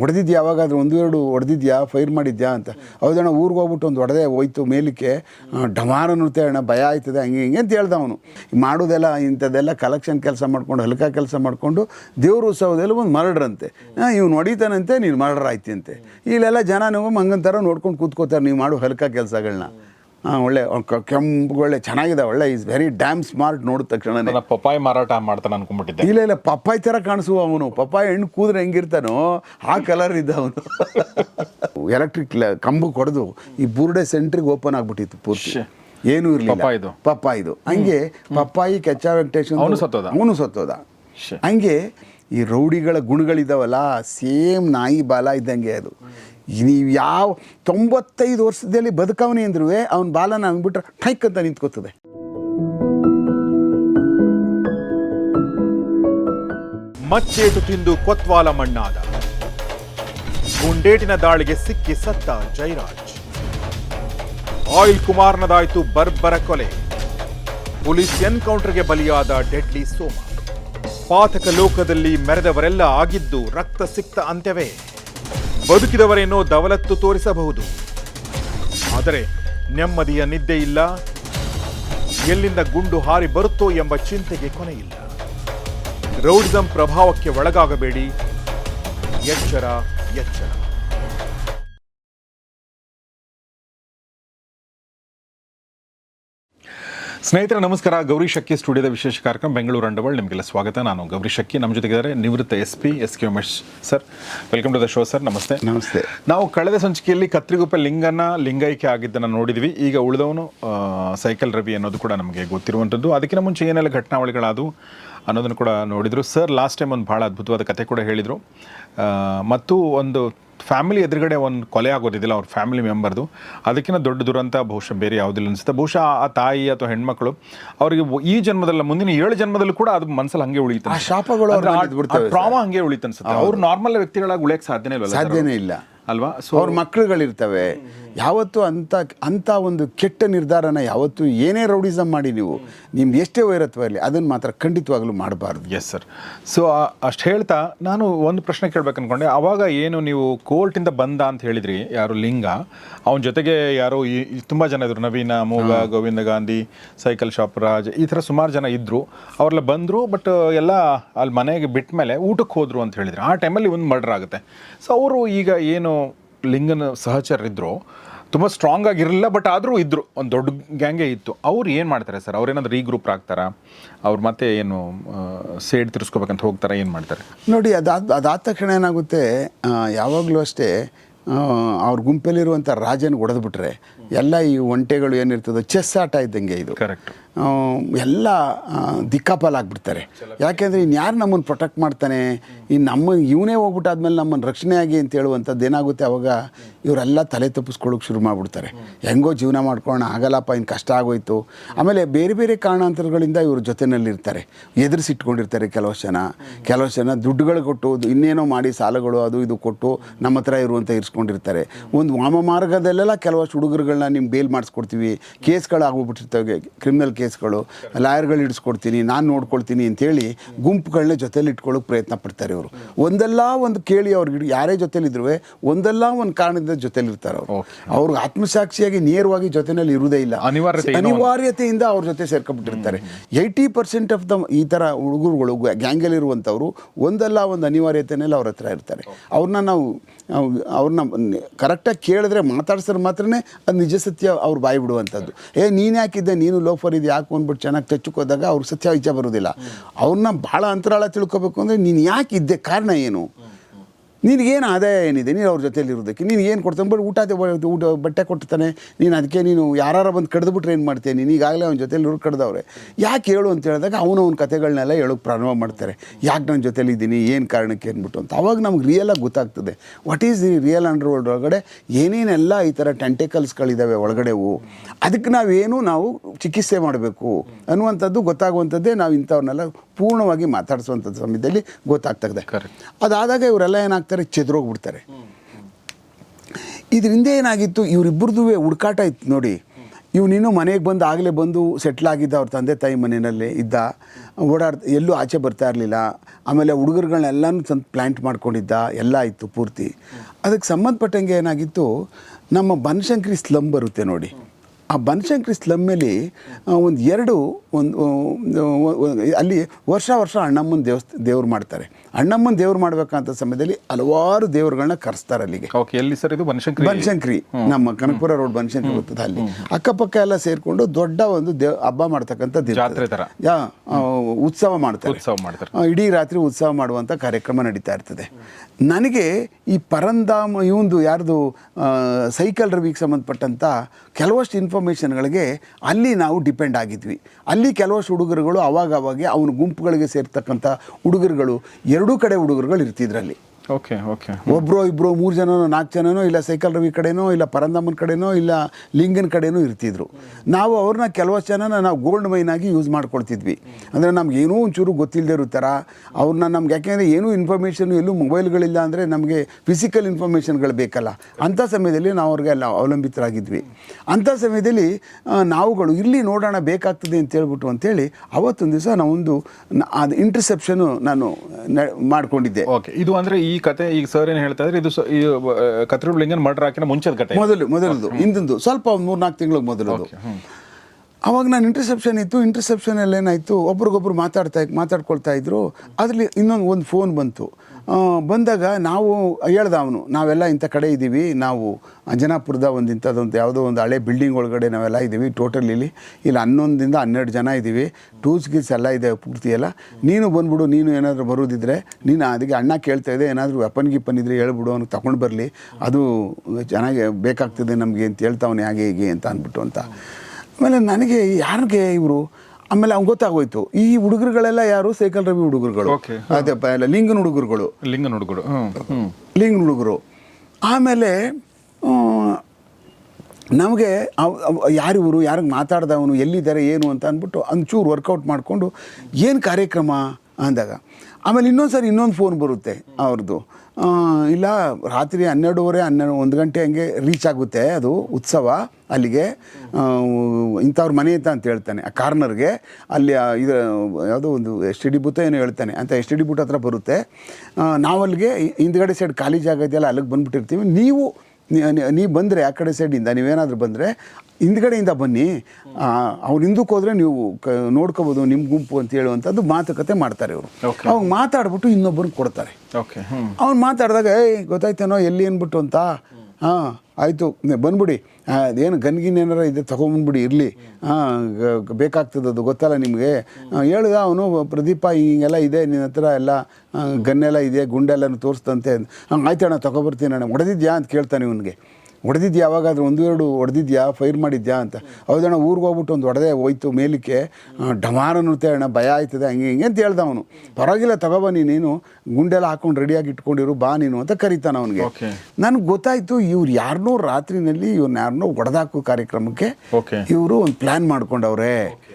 ಹೊಡೆದಿದ್ಯಾ? ಯಾವಾಗಾದ್ರೂ ಒಂದು, ಎರಡು ಹೊಡೆದಿದ್ಯಾ? ಫೈರ್ ಮಾಡಿದ್ಯಾ ಅಂತ. ಹೌದಣ್ಣ ಊರಿಗೆ ಹೋಗ್ಬಿಟ್ಟು ಒಂದು ಹೊಡೆದೇ ಹೋಯ್ತು ಮೇಲಕ್ಕೆ. ಡಮಾರ ಅನ್ನುತ್ತೆ ಅಣ್ಣ, ಭಯ ಆಯ್ತದೆ, ಹಂಗೆ ಹಿಂಗೆ ಅಂತ ಹೇಳ್ದ ಅವನು. ಮಾಡೋದೆಲ್ಲ, ಇಂಥದ್ದೆಲ್ಲ ಕಲೆಕ್ಷನ್ ಕೆಲಸ ಮಾಡ್ಕೊಂಡು, ಹಲ್ಕ ಕೆಲಸ ಮಾಡಿಕೊಂಡು, ದೇವ್ರ ಉತ್ಸವದಲ್ಲಿ ಒಂದು ಮರ್ಡರ್ ಅಂತೆ ಇವ್ನು ಹೊಡಿತಾನಂತೆ, ನೀನು ಮರ್ಡರ್ ಆಯ್ತಂತೆ ಇಲ್ಲೆಲ್ಲ ಜನ ನೀವು ಥರ ನೋಡ್ಕೊಂಡು ಕೂತ್ಕೋತಾರೆ, ನೀವು ಮಾಡೋ ಹಲ್ಕ ಕೆಲಸಗಳನ್ನ ಒಳ್ಳೆ ಕ- ಕೆಂಪು ಒಳ್ಳೆ ಚೆನ್ನಾಗಿದೆ ಒಳ್ಳೆ ಈಸ್ ವೆರಿ ಡ್ಯಾಮ್ ಸ್ಮಾರ್ಟ್ ನೋಡಿದ ತಕ್ಷಣ ಪಪ್ಪಾಯಿ ಮಾರಾಟ ಮಾಡ್ತಾನೆ ಅನ್ಕೊಂಡ್ಬಿಟ್ಟಿದ್ದೆ. ಇಲ್ಲ ಇಲ್ಲ ಪಪ್ಪಾಯಿ ಥರ ಕಾಣಿಸುವ ಅವನು. ಪಪ್ಪಾಯಿ ಹೆಣ್ಣು ಕೂದ್ರೆ ಹೆಂಗಿರ್ತಾನೋ ಆ ಕಲರ್ ಇದ್ದ ಅವನು. ಎಲೆಕ್ಟ್ರಿಕ್ ಕಂಬ ಕೊಡೋದು ಈ ಬುರ್ಡೆ ಸೆಂಟ್ರಿಗೆ ಓಪನ್ ಆಗ್ಬಿಟ್ಟಿತ್ತು ಪೂರ್ತಿ. ಏನು ಇರಲಿಲ್ಲ. ಪಪ್ಪಾಯಿದು? ಪಪ್ಪಾಯಿದು. ಹಂಗೆ ಪಪ್ಪಾಯಿ ಕೆಚ್ಚ ವೆಂಕಟೇಶನ್ ಅವನು ಸತ್ತೋದ? ಅವನು ಸತ್ತೋದ. ಹಂಗೆ ಈ ರೌಡಿಗಳ ಗುಣಗಳಿದಾವಲ್ಲ ಸೇಮ್ ನಾಯಿ ಬಾಲ ಇದ್ದಂಗೆ ಅದು. ನೀವು ಯಾವ ತೊಂಬತ್ತೈದು ವರ್ಷದಲ್ಲಿ ಬದುಕವನಿ ಅಂದ್ರೂ ಅವನ ಬಾಲನ ಅಂದ್ಬಿಟ್ರೆ ಠೈಕ್ ಅಂತ ನಿಂತ್ಕೋತದೆ. ಮಚ್ಚೇಟು ತಿಂದು ಕೊತ್ವಾಲ ಮಣ್ಣಾದ. ಗುಂಡೇಟಿನ ದಾಳಿಗೆ ಸಿಕ್ಕಿ ಸತ್ತ ಜೈರಾಜ್. ಆಯಿಲ್ ಕುಮಾರ್ನದಾಯಿತು ಬರ್ಬರ ಕೊಲೆ. ಪೊಲೀಸ್ ಎನ್ಕೌಂಟರ್ಗೆ ಬಲಿಯಾದ ಡೆಡ್ಲಿ ಸೋಮ. ಪಾತಕ ಲೋಕದಲ್ಲಿ ಮೆರೆದವರೆಲ್ಲ ಆಗಿದ್ದು ರಕ್ತ ಸಿಕ್ತ ಅಂತ್ಯವೇ. ಬದುಕಿದವರೇನೋ ದವಲತ್ತು ತೋರಿಸಬಹುದು. ಆದರೆ ನೆಮ್ಮದಿಯ ನಿದ್ದೆ ಇಲ್ಲ. ಎಲ್ಲಿಂದ ಗುಂಡು ಹಾರಿ ಬರುತ್ತೋ ಎಂಬ ಚಿಂತೆಗೆ ಕೊನೆಯಿಲ್ಲ. ರೌಡಿಸಂ ಪ್ರಭಾವಕ್ಕೆ ಒಳಗಾಗಬೇಡಿ. ಎಚ್ಚರ ಎಚ್ಚರ. ಸ್ನೇಹಿತರೆ ನಮಸ್ಕಾರ. ಗೌರಿ ಶಕ್ಕಿ ಸ್ಟುಡಿಯೋದ ವಿಶೇಷ ಕಾರ್ಯಕ್ರಮ ಬೆಂಗಳೂರು ಅಂಡವಾಳ್ ನಿಮಗೆಲ್ಲ ಸ್ವಾಗತ. ನಾನು ಗೌರಿ ಶಕ್ಕಿ ನಮ್ಮ ಜೊತೆಗಿದ್ದಾರೆ ನಿವೃತ್ತ S P S K Umesh sir. Welcome to the show sir ನಮಸ್ತೆ. ನಮಸ್ತೆ. ನಾವು ಕಳೆದ ಸಂಚಿಕೆಯಲ್ಲಿ ಕತ್ರಿಗುಪ್ಪೆ ಲಿಂಗನ ಲಿಂಗೈಕ್ಯ ಆಗಿದ್ದನ್ನು ನೋಡಿದ್ವಿ. ಈಗ ಉಳಿದವನು ಸೈಕಲ್ ರವಿ ಅನ್ನೋದು ಕೂಡ ನಮಗೆ ಗೊತ್ತಿರುವಂಥದ್ದು. ಅದಕ್ಕಿಂತ ಮುಂಚೆ ಏನೆಲ್ಲ ಘಟನಾವಳಿಗಳಾದವು ಅನ್ನೋದನ್ನು ಕೂಡ ನೋಡಿದರು. ಸರ್ ಲಾಸ್ಟ್ ಟೈಮ್ ಒಂದು ಭಾಳ ಅದ್ಭುತವಾದ ಕತೆ ಕೂಡ ಹೇಳಿದರು. ಮತ್ತು ಒಂದು ಫ್ಯಾಮಿಲಿ ಎದುರುಗಡೆ ಒಂದು ಕೊಲೆ ಆಗೋದಿಲ್ಲ ಅವ್ರ ಫ್ಯಾಮಿಲಿ ಮೆಂಬರ್ದು. ಅದಕ್ಕಿಂತ ದೊಡ್ಡ ದುರಂತ ಬಹುಶಃ ಬೇರೆ ಯಾವುದಿಲ್ಲ ಅನಿಸುತ್ತೆ. ಬಹುಶಃ ಆ ತಾಯಿ ಅಥವಾ ಹೆಣ್ಮಕ್ಳು ಅವರಿಗೆ ಈ ಜನ್ಮದಲ್ಲ ಮುಂದಿನ ಏಳು ಜನ್ಮದಲ್ಲೂ ಕೂಡ ಅದು ಮನಸ್ಸಲ್ಲಿ ಹಂಗೆ ಉಳಿತಾರೆ ಶಾಪಗಳು ಟ್ರಾಮಾ ಹಂಗೆ ಉಳಿತು ಅನ್ಸುತ್ತೆ. ಅವ್ರು ನಾರ್ಮಲ್ ವ್ಯಕ್ತಿಗಳಾಗಿ ಉಳಿಯಕ್ಕೆ ಸಾಧ್ಯನೇ ಇಲ್ಲ ಸಾಧ್ಯನೇ ಇಲ್ಲ. ಅಲ್ವಾ? ಸೊ ಅವ್ರ ಮಕ್ಕಳುಗಳಿರ್ತವೆ ಯಾವತ್ತು ಅಂಥ ಅಂಥ ಒಂದು ಕೆಟ್ಟ ನಿರ್ಧಾರನ ಯಾವತ್ತು ಏನೇ ರೌಡಿಸಮ್ ಮಾಡಿ ನೀವು ನಿಮ್ದು ಎಷ್ಟೇ ವೈರತ್ವ ಇರಲಿ ಅದನ್ನು ಮಾತ್ರ ಖಂಡಿತವಾಗ್ಲೂ ಮಾಡಬಾರ್ದು. ಎಸ್ ಸರ್ ಸೊ ಅಷ್ಟು ಹೇಳ್ತಾ ನಾನು ಒಂದು ಪ್ರಶ್ನೆ ಕೇಳ್ಬೇಕು ಅನ್ಕೊಂಡೆ. ಅವಾಗ ಏನು ನೀವು ಕೋರ್ಟಿಂದ ಬಂದ ಅಂತ ಹೇಳಿದ್ರಿ ಯಾರು ಲಿಂಗ ಅವನ ಜೊತೆಗೆ ಯಾರೋ ಈ ಈ ತುಂಬ ಜನ ಇದ್ರು. ನವೀನ ಮೂಗ ಗೋವಿಂದ ಗಾಂಧಿ ಸೈಕಲ್ ಶಾಪ್ ರಾಜ್ ಈ ಥರ ಸುಮಾರು ಜನ ಇದ್ದರು ಅವರೆಲ್ಲ ಬಂದರು ಬಟ್ ಎಲ್ಲ ಅಲ್ಲಿ ಮನೆಗೆ ಬಿಟ್ಟ ಮೇಲೆ ಊಟಕ್ಕೆ ಹೋದರು ಅಂತ ಹೇಳಿದ್ರು. ಆ ಟೈಮಲ್ಲಿ ಒಂದು ಮರ್ಡರ್ ಆಗುತ್ತೆ. ಸೊ ಅವರು ಈಗ ಏನು ಲಿಂಗನ ಸಹಚರರಿದ್ದರು ತುಂಬ ಸ್ಟ್ರಾಂಗ್ ಆಗಿರಲಿಲ್ಲ ಬಟ್ ಆದರೂ ಇದ್ದರು ಒಂದು ದೊಡ್ಡ ಗ್ಯಾಂಗೇ ಇತ್ತು. ಅವ್ರು ಏನು ಮಾಡ್ತಾರೆ ಸರ್? ಅವ್ರೇನಾದ್ರು ರೀಗ್ರೂಪ್ ಆಗ್ತಾರಾ? ಅವ್ರು ಮತ್ತೆ ಏನು ಸೇಡ್ ತಿರ್ಸ್ಕೋಬೇಕಂತ ಹೋಗ್ತಾರೆ? ಏನು ಮಾಡ್ತಾರೆ? ನೋಡಿ ಅದಾದ ಅದಾದ ತಕ್ಷಣ ಏನಾಗುತ್ತೆ ಯಾವಾಗಲೂ ಅಷ್ಟೇ ಅವ್ರ ಗುಂಪಲ್ಲಿರುವಂಥ ರಾಜನ ಹೊಡೆದ್ಬಿಟ್ರೆ ಎಲ್ಲ ಈ ಒಂಟೆಗಳು ಏನಿರ್ತದೋ ಚೆಸ್ ಆಟ ಇದ್ದಂಗೆ ಇದು. ಕರೆಕ್ಟ್ ಎಲ್ಲ ದಿಕ್ಕಾಪಾಲಾಗ್ಬಿಡ್ತಾರೆ. ಯಾಕೆಂದರೆ ಇನ್ಯಾರು ನಮ್ಮನ್ನು ಪ್ರೊಟೆಕ್ಟ್ ಮಾಡ್ತಾನೆ? ಇನ್ನು ನಮ್ಮ ಇವನೇ ಹೋಗ್ಬಿಟ್ಟಾದ್ಮೇಲೆ ನಮ್ಮನ್ನು ರಕ್ಷಣೆ ಆಗಿ ಅಂತ ಹೇಳುವಂಥದ್ದು ಏನಾಗುತ್ತೆ ಅವಾಗ? ಇವರೆಲ್ಲ ತಲೆ ತಪ್ಪಿಸ್ಕೊಳ್ಳೋಕೆ ಶುರು ಮಾಡಿಬಿಡ್ತಾರೆ. ಹೆಂಗೋ ಜೀವನ ಮಾಡ್ಕೊಳ್ಳೋಣ, ಆಗಲ್ಲಪ್ಪ ಇನ್ನು ಕಷ್ಟ ಆಗೋಯ್ತು. ಆಮೇಲೆ ಬೇರೆ ಬೇರೆ ಕಾರಣಾಂತರಗಳಿಂದ ಇವ್ರ ಜೊತೆನಲ್ಲಿರ್ತಾರೆ. ಎದುರಿಸಿಟ್ಕೊಂಡಿರ್ತಾರೆ ಕೆಲವಷ್ಟು ಜನ. ಕೆಲವಷ್ಟು ಜನ ದುಡ್ಡುಗಳು ಕೊಟ್ಟು, ಇನ್ನೇನೋ ಮಾಡಿ ಸಾಲಗಳು, ಅದು ಇದು ಕೊಟ್ಟು ನಮ್ಮ ಹತ್ರ ಇರುವಂಥ ಇರಿಸ್ಕೊಂಡಿರ್ತಾರೆ. ಒಂದು ವಾಮ ಮಾರ್ಗದಲ್ಲೆಲ್ಲ ಕೆಲವಷ್ಟು ಹುಡುಗರುಗಳನ್ನ ನಿಮ್ಮ ಬೇಲ್ ಮಾಡಿಸ್ಕೊಡ್ತೀವಿ. ಕೇಸ್ಗಳು ಆಗೋಗ್ಬಿಟ್ಟಿರ್ತವೆ ಕ್ರಿಮಿನಲ್ ಕೇಸ್ಗಳು ಲಾಯರ್ಗಳು ಇಡಿಸ್ಕೊಡ್ತೀನಿ ನಾನು ನೋಡ್ಕೊಳ್ತೀನಿ ಅಂತೇಳಿ ಗುಂಪುಗಳನ್ನ ಜೊತೇಲಿ ಇಟ್ಕೊಳ್ಳೋಕೆ ಪ್ರಯತ್ನ ಪಡ್ತಾರೆ ಇವರು. ಒಂದಲ್ಲ ಒಂದು ಕೇಳಿ ಅವ್ರಿಗೆ ಯಾರೇ ಜೊತೆಲಿದ್ರು ಒಂದಲ್ಲ ಒಂದು ಕಾರಣದಿಂದ ಜೊತೆಲಿ ಇರ್ತಾರೆ ಅವರು ಅವ್ರಿಗೆ ಆತ್ಮಸಾಕ್ಷಿಯಾಗಿ ನೇರವಾಗಿ ಜೊತೆನಲ್ಲಿ ಇರುವುದೇ ಇಲ್ಲ. ಅನಿವಾರ್ಯತೆ ಅನಿವಾರ್ಯತೆಯಿಂದ ಅವ್ರ ಜೊತೆ ಸೇರ್ಕೊಂಡ್ಬಿಟ್ಟಿರ್ತಾರೆ ಏಯ್ಟಿ ಪರ್ಸೆಂಟ್ ಆಫ್ ದ ಈ ಥರ ಹುಡುಗರುಗಳು ಗ್ಯಾಂಗಲ್ಲಿರುವಂಥವ್ರು ಒಂದಲ್ಲ ಒಂದು ಅನಿವಾರ್ಯತೆಯಲ್ಲಿ ಅವ್ರ ಹತ್ರ ಇರ್ತಾರೆ. ಅವ್ರನ್ನ ನಾವು ಅವ್ರನ್ನ ಕರೆಕ್ಟಾಗಿ ಕೇಳಿದ್ರೆ ಮಾತಾಡ್ಸಿದ್ರೆ ಮಾತ್ರನೇ ಅದು ನಿಜ ಸತ್ಯ ಅವ್ರು ಬಾಯಿ ಬಿಡುವಂಥದ್ದು. ಏ, ನೀನು ಯಾಕಿದ್ದೆ? ನೀನು ಲೋಫರ್ ಇದು ಯಾಕೆ ಅಂದ್ಬಿಟ್ಟು ಚೆನ್ನಾಗಿ ತಚ್ಚುಕೋದಾಗ ಅವ್ರ ಸತ್ಯ ಇಚ್ಛೆ ಬರೋದಿಲ್ಲ. ಅವ್ರನ್ನ ಭಾಳ ಅಂತರಾಳ ತಿಳ್ಕೊಬೇಕು ಅಂದರೆ ನೀನು ಯಾಕಿದ್ದೆ? ಕಾರಣ ಏನು? ನಿನಗೇನು ಆದಾಯ ಏನಿದೆ? ನೀನು ಅವ್ರ ಜೊತೆಯಲ್ಲಿ ಇರೋದಕ್ಕೆ ನೀನು ಏನು ಕೊಡ್ತಾನೆ? ಬಟ್ ಊಟ ಊಟ ಬಟ್ಟೆ ಕೊಡ್ತಾನೆ. ನೀನು ಅದಕ್ಕೆ ನೀನು ಯಾರು ಬಂದು ಕಡ್ದುಬಿಟ್ರೆ ಏನು ಮಾಡ್ತೀಯ ನೀನು? ಈಗಾಗಲೇ ಅವ್ನ ಜೊತೆಲಿ ಇವ್ರು ಕಡ್ದವ್ರೆ. ಯಾಕೆ ಹೇಳು ಅಂತ ಹೇಳಿದಾಗ ಅವನು ಅವ್ನ ಕಥೆಗಳನ್ನೆಲ್ಲ ಹೇಳೋಕೆ ಪ್ರಾರಂಭ ಮಾಡ್ತಾರೆ. ಯಾಕೆ ನನ್ನ ಜೊತೆಲಿ ಇದ್ದೀನಿ? ಏನು ಕಾರಣಕ್ಕೆ ಅಂದ್ಬಿಟ್ಟು ಅಂತ. ಅವಾಗ ನಮ್ಗೆ ರಿಯಲಾಗಿ ಗೊತ್ತಾಗ್ತದೆ. What is the real underworld ಒಳಗಡೆ? ಏನೇನೆಲ್ಲ ಈ ಥರ ಟೆಂಟೆಕಲ್ಸ್ಗಳಿದ್ದಾವೆ ಒಳಗಡೆವು ಅದಕ್ಕೆ ನಾವೇನು ನಾವು ಚಿಕಿತ್ಸೆ ಮಾಡಬೇಕು? ಅನ್ನುವಂಥದ್ದು ಗೊತ್ತಾಗುವಂಥದ್ದೇ ನಾವು ಇಂಥವ್ರನ್ನೆಲ್ಲ ಪೂರ್ಣವಾಗಿ ಮಾತಾಡಿಸುವಂಥ ಸಮಯದಲ್ಲಿ ಗೊತ್ತಾಗ್ತದೆ. ಅದಾದಾಗ ಇವರೆಲ್ಲ ಏನಾಗ್ತಾರೆ? ಚೆದ್ರೋಗ್ಬಿಡ್ತಾರೆ. ಇದರಿಂದ ಏನಾಗಿತ್ತು ಇವರಿಬ್ಬರದು ಹುಡುಕಾಟ ಇತ್ತು ನೋಡಿ. ಇವನಿನ್ನೂ ಮನೆಗೆ ಬಂದು ಆಗಲೇ ಬಂದು ಸೆಟ್ಲ್ ಆಗಿದ್ದ ಅವ್ರ ತಂದೆ ತಾಯಿ ಮನೆಯಲ್ಲಿ ಇದ್ದ. ಓಡಾಡ್, ಎಲ್ಲೂ ಆಚೆ ಬರ್ತಾ ಇರಲಿಲ್ಲ. ಆಮೇಲೆ ಹುಡುಗರುಗಳನ್ನೆಲ್ಲನೂ ತಂದು ಪ್ಲ್ಯಾಂಟ್ ಮಾಡ್ಕೊಂಡಿದ್ದ. ಎಲ್ಲ ಇತ್ತು ಪೂರ್ತಿ. ಅದಕ್ಕೆ ಸಂಬಂಧಪಟ್ಟಂಗೆ ಏನಾಗಿತ್ತು, ನಮ್ಮ ಬನಶಂಕರಿ ಸ್ಲಮ್ ಬರುತ್ತೆ ನೋಡಿ. ಆ ಬನಶಂಕರಿ ಸ್ಲಮ್ಮಲ್ಲಿ ಒಂದು ಎರಡು ಒಂದು ಅಲ್ಲಿ ವರ್ಷ ವರ್ಷ ಅಣ್ಣಮ್ಮನ ದೇವಸ್ಥ ದೇವ್ರು ಮಾಡ್ತಾರೆ. ಅಣ್ಣಮ್ಮನ ದೇವ್ರು ಮಾಡ್ಬೇಕಂತ ಸಮಯದಲ್ಲಿ ಹಲವಾರು ದೇವ್ರುಗಳನ್ನ ಕರೆಸ್ತಾರೆ ಅಲ್ಲಿಗೆ. ಓಕೆ ಎಲ್ಲಿ ಸರ್ ಇದು? ಬನಶಂಕರಿ? ಬನಶಂಕರಿ ನಮ್ಮ ಕನಕಪುರ ರೋಡ್ ಬನಶಂಕರಿ ಬರ್ತದೆ ಅಲ್ಲಿ. ಅಕ್ಕಪಕ್ಕ ಎಲ್ಲ ಸೇರಿಕೊಂಡು ದೊಡ್ಡ ಒಂದು ದೇವ್ ಹಬ್ಬ ಮಾಡ್ತಕ್ಕಂಥ. ಉತ್ಸವ ಮಾಡ್ತಾರೆ. ಉತ್ಸವ ಮಾಡ್ತಾರೆ. ಇಡೀ ರಾತ್ರಿ ಉತ್ಸವ ಮಾಡುವಂಥ ಕಾರ್ಯಕ್ರಮ ನಡೀತಾ ಇರ್ತದೆ. ನನಗೆ ಈ ಪರಂದಾಮ ಇವಂದು ಯಾರ್ದು ಸೈಕಲ್ ರವಿಗೆ ಸಂಬಂಧಪಟ್ಟಂಥ ಕೆಲವಷ್ಟು ಇನ್ಫಾರ್ಮೇಷನ್ಗಳಿಗೆ ಅಲ್ಲಿ ನಾವು ಡಿಪೆಂಡ್ ಆಗಿದ್ವಿ. ಅಲ್ಲಿ ಕೆಲವಷ್ಟು ಹುಡುಗರುಗಳು ಅವಾಗ ಅವಾಗ ಅವನ ಗುಂಪುಗಳಿಗೆ ಸೇರ್ತಕ್ಕಂಥ ಹುಡುಗರುಗಳು, ಎರಡೂ ಕಡೆ ಹುಡುಗರುಗಳು ಇರ್ತಿದ್ರಲ್ಲಿ ಓಕೆ ಓಕೆ ಒಬ್ಬರು ಇಬ್ಬರು ಮೂರು ಜನನೋ ನಾಲ್ಕು ಜನನೋ ಇಲ್ಲ ಸೈಕಲ್ ರವಿ ಕಡೆನೋ ಇಲ್ಲ ಪರಂದಮ್ಮನ ಕಡೆನೋ ಇಲ್ಲ ಲಿಂಗನ ಕಡೆನೋ ಇರ್ತಿದ್ರು. ನಾವು ಅವ್ರನ್ನ ಕೆಲವಷ್ಟು ಜನನ ನಾವು ಗೋಲ್ಡ್ ಮೈನ್ ಆಗಿ ಯೂಸ್ ಮಾಡ್ಕೊಳ್ತಿದ್ವಿ. ಅಂದರೆ ನಮ್ಗೆ ಏನೂ ಒಂಚೂರು ಗೊತ್ತಿಲ್ಲದೆ ಇರೋ ಥರ ಅವ್ರನ್ನ ನಮ್ಗೆ ಯಾಕೆಂದರೆ ಏನೂ ಇನ್ಫಾರ್ಮೇಷನ್ ಎಲ್ಲೂ ಮೊಬೈಲ್ಗಳಿಲ್ಲ ಅಂದರೆ ನಮಗೆ ಫಿಸಿಕಲ್ ಇನ್ಫಾರ್ಮೇಷನ್ಗಳು ಬೇಕಲ್ಲ. ಅಂಥ ಸಮಯದಲ್ಲಿ ನಾವು ಅವ್ರಿಗೆ ಎಲ್ಲ ಅವಲಂಬಿತರಾಗಿದ್ವಿ. ಅಂಥ ಸಮಯದಲ್ಲಿ ನಾವುಗಳು ಇಲ್ಲಿ ನೋಡೋಣ ಬೇಕಾಗ್ತದೆ ಅಂತ ಹೇಳ್ಬಿಟ್ಟು ಅಂತೇಳಿ ಅವತ್ತೊಂದು ದಿವಸ ನಾವೊಂದು ಅದು ಇಂಟರ್ಸೆಪ್ಷನು ನಾನು ಮಾಡ್ಕೊಂಡಿದ್ದೆ. ಓಕೆ ಇದು ಅಂದರೆ ಈ ಕತೆ ಈಗ ಸರ್ ಏನು ಹೇಳ್ತಾ ಇದ್ರೆ ಇದು ಈ ಕತ್ರಿಡ್ ಲಿಂಗನ್ ಮರ್ಡರ್ ಹಾಕಿನ ಮುಂಚೆದ ಕತೆ. ಮೊದಲು ಮೊದಲದು ಹಿಂದಿಂದು ಸ್ವಲ್ಪ ಒಂದು ಮೂರು ನಾಲ್ಕು ತಿಂಗಳು ಮೊದಲದು ಅವಾಗ ನಾನು ಇಂಟರ್ಸೆಪ್ಷನ್ ಇತ್ತು ಇಂಟರ್ಸೆಪ್ಷನಲ್ಲಿ ಏನಾಯ್ತು ಒಬ್ರಿಗೊಬ್ರು ಮಾತಾಡ್ತಾ ಮಾತಾಡ್ಕೊಳ್ತಾ ಇದ್ರು. ಅದರಲ್ಲಿ ಇನ್ನೊಂದು ಒಂದು ಫೋನ್ ಬಂತು. ಬಂದಾಗ ನಾವು ಹೇಳ್ದ ಅವನು, ನಾವೆಲ್ಲ ಇಂಥ ಕಡೆ ಇದ್ದೀವಿ, ನಾವು ಅಂಜನಾಪುರದ ಒಂದು ಇಂಥದ್ದೊಂದು ಯಾವುದೋ ಒಂದು ಹಳೆ ಬಿಲ್ಡಿಂಗ್ ಒಳಗಡೆ ನಾವೆಲ್ಲ ಇದ್ದೀವಿ ಟೋಟಲ್ ಇಲ್ಲಿ. ಇಲ್ಲಿ ಹನ್ನೊಂದಿಂದ ಹನ್ನೆರಡು ಜನ ಇದ್ದೀವಿ ಟೂಲ್ಸ್ ಗೀಲ್ಸ್ ಎಲ್ಲ ಇದೆ ಪೂರ್ತಿ ಎಲ್ಲ. ನೀನು ಬಂದ್ಬಿಡು, ನೀನು ಏನಾದರೂ ಬರೋದಿದ್ರೆ, ನೀನು ಅದಕ್ಕೆ ಅಣ್ಣ ಕೇಳ್ತಾ ಇದೆ, ಏನಾದರೂ ವೆಪನ್ ಗಿಪ್ಪನ್ ಇದ್ದರೆ ಹೇಳ್ಬಿಡು, ಅವ್ನಿಗೆ ತಗೊಂಡು ಬರಲಿ. ಅದು ಚೆನ್ನಾಗಿ ಬೇಕಾಗ್ತದೆ ನಮಗೆ ಅಂತ ಹೇಳ್ತಾವನೆ, ಹಾಗೆ ಹೀಗೆ ಅಂತ ಅಂದ್ಬಿಟ್ಟು ಅಂತ. ಆಮೇಲೆ ನನಗೆ ಯಾರಿಗೆ ಇವರು? ಆಮೇಲೆ ಅವ್ನು ಗೊತ್ತಾಗೋಯ್ತು. ಈ ಹುಡುಗರುಗಳೆಲ್ಲ ಯಾರು? ಸೈಕಲ್ ರವಿ ಹುಡುಗರುಗಳು. ಅದಪ್ಪ ಎಲ್ಲ ಲಿಂಗನ ಹುಡುಗರುಗಳು. ಲಿಂಗನ ಹುಡುಗರು. ಲಿಂಗನ ಹುಡುಗರು. ಆಮೇಲೆ ನಮಗೆ ಯಾರು ಇವರು? ಯಾರಿಗೆ ಮಾತಾಡ್ದವನು? ಎಲ್ಲಿದ್ದಾರೆ? ಏನು ಅಂತ ಅಂದ್ಬಿಟ್ಟು ಒಂಚೂರು ವರ್ಕೌಟ್ ಮಾಡಿಕೊಂಡು ಏನು ಕಾರ್ಯಕ್ರಮ? ಅಂದಾಗ. ಆಮೇಲೆ ಇನ್ನೊಂದು ಸರಿ ಇನ್ನೊಂದು ಫೋನ್ ಬರುತ್ತೆ ಅವ್ರದ್ದು ಇಲ್ಲ, ರಾತ್ರಿ ಹನ್ನೆರಡೂವರೆ ಹನ್ನೆರಡು ಒಂದು ಗಂಟೆ ಹಂಗೆ ರೀಚ್ ಆಗುತ್ತೆ ಅದು ಉತ್ಸವ ಅಲ್ಲಿಗೆ. ಇಂಥವ್ರ ಮನೆ ಅಂತ ಅಂತ ಹೇಳ್ತಾನೆ, ಆ ಕಾರ್ನರ್ಗೆ. ಅಲ್ಲಿ ಇದು, ಯಾವುದೋ ಒಂದು ಎಸ್ ಟಿ ಡಿ ಬೂತ ಏನು ಹೇಳ್ತಾನೆ, ಅಂತ ಎಸ್ ಟಿ ಡಿ ಬೂಟ್ ಹತ್ರ ಬರುತ್ತೆ. ನಾವಲ್ಲಿಗೆ ಹಿಂದ್ಗಡೆ ಸೈಡ್ ಖಾಲಿ ಜಾಗ ಇದೆಯಲ್ಲ, ಅಲ್ಲಿಗೆ ಬಂದ್ಬಿಟ್ಟಿರ್ತೀವಿ. ನೀವು ನೀವು ಬಂದರೆ ಆ ಕಡೆ ಸೈಡಿಂದ ನೀವೇನಾದರೂ ಬಂದರೆ ಹಿಂದ್ಗಡೆಯಿಂದ ಬನ್ನಿ. ಅವ್ರು ಹಿಂದಕ್ಕೆ ಹೋದರೆ ನೀವು ಕ ನೋಡ್ಕೋಬೋದು ನಿಮ್ಮ ಗುಂಪು ಅಂತ ಹೇಳುವಂಥದ್ದು ಮಾತುಕತೆ ಮಾಡ್ತಾರೆ ಇವರು. ಅವಾಗ ಮಾತಾಡ್ಬಿಟ್ಟು ಇನ್ನೊಬ್ಬರನ್ನ ಕೊಡ್ತಾರೆ. ಅವ್ನು ಮಾತಾಡಿದಾಗ ಏಯ್ ಗೊತ್ತಾಯ್ತೇನೋ ಎಲ್ಲಿ ಅಂದ್ಬಿಟ್ಟು ಅಂತ? ಹಾಂ, ಆಯಿತು. ಬಂದ್ಬಿಡಿ. ಏನು ಗನ್ಗಿನ್ ಏನಾರ ಇದೆ, ತೊಗೊಂಬಂದ್ಬಿಡಿ, ಇರಲಿ. ಹಾಂ ಬೇಕಾಗ್ತದೆ ಅದು, ಗೊತ್ತಲ್ಲ ನಿಮಗೆ? ಹೇಳ್ದ ಅವನು ಪ್ರದೀಪ, ಹಿಂಗೆಲ್ಲ ಇದೆ, ನಿನ್ನ ಹತ್ರ ಎಲ್ಲ ಗನ್ನೆಲ್ಲ ಇದೆ, ಗುಂಡೆಲ್ಲನೂ ತೋರಿಸ್ತಂತೆ ಹಂಗೆ ಆಯ್ತಣ್ಣ, ತೊಗೊಬರ್ತೀನಿ ಅಣ್ಣ ಹೊಡೆದಿದ್ಯಾ ಅಂತ ಕೇಳ್ತಾನೆ ಇವನಿಗೆ. ಹೊಡೆದಿದ್ಯಾ? ಯಾವಾಗಾದ್ರೂ ಒಂದು ಎರಡು ಹೊಡೆದಿದ್ಯಾ? ಫೈರ್ ಮಾಡಿದ್ಯಾ ಅಂತ. ಹೌದಣ್ಣ ಊರಿಗೆ ಹೋಗ್ಬಿಟ್ಟು ಒಂದು ಹೊಡೆದೇ ಹೋಯ್ತು ಮೇಲಕ್ಕೆ. ಆ, ಡಮಾರ ಅನ್ನುತ್ತೆ ಅಣ್ಣ ಭಯ ಆಯ್ತದೆ ಹಂಗೆ ಹಿಂಗೆ ಅಂತ ಹೇಳ್ದ ಅವನು. ಪರವಾಗಿಲ್ಲ ತಗೊಬನ್ನಿ ನೀನು ಗುಂಡೆಲ್ಲ ಹಾಕೊಂಡು ರೆಡಿಯಾಗಿ ಇಟ್ಕೊಂಡಿರು ಬಾ ನೀನು ಅಂತ ಕರೀತಾನೆ ಅವನಿಗೆ. ನನಗೆ ಗೊತ್ತಾಯ್ತು ಇವ್ರು ಯಾರನ್ನೋ ರಾತ್ರಿನಲ್ಲಿ ಇವ್ರನ್ನ ಯಾರನ್ನೋ ಹೊಡೆದಾಕೋ ಕಾರ್ಯಕ್ರಮಕ್ಕೆ. ಇವರು ಒಂದು ಪ್ಲ್ಯಾನ್ ಮಾಡ್ಕೊಂಡವ್ರೆ.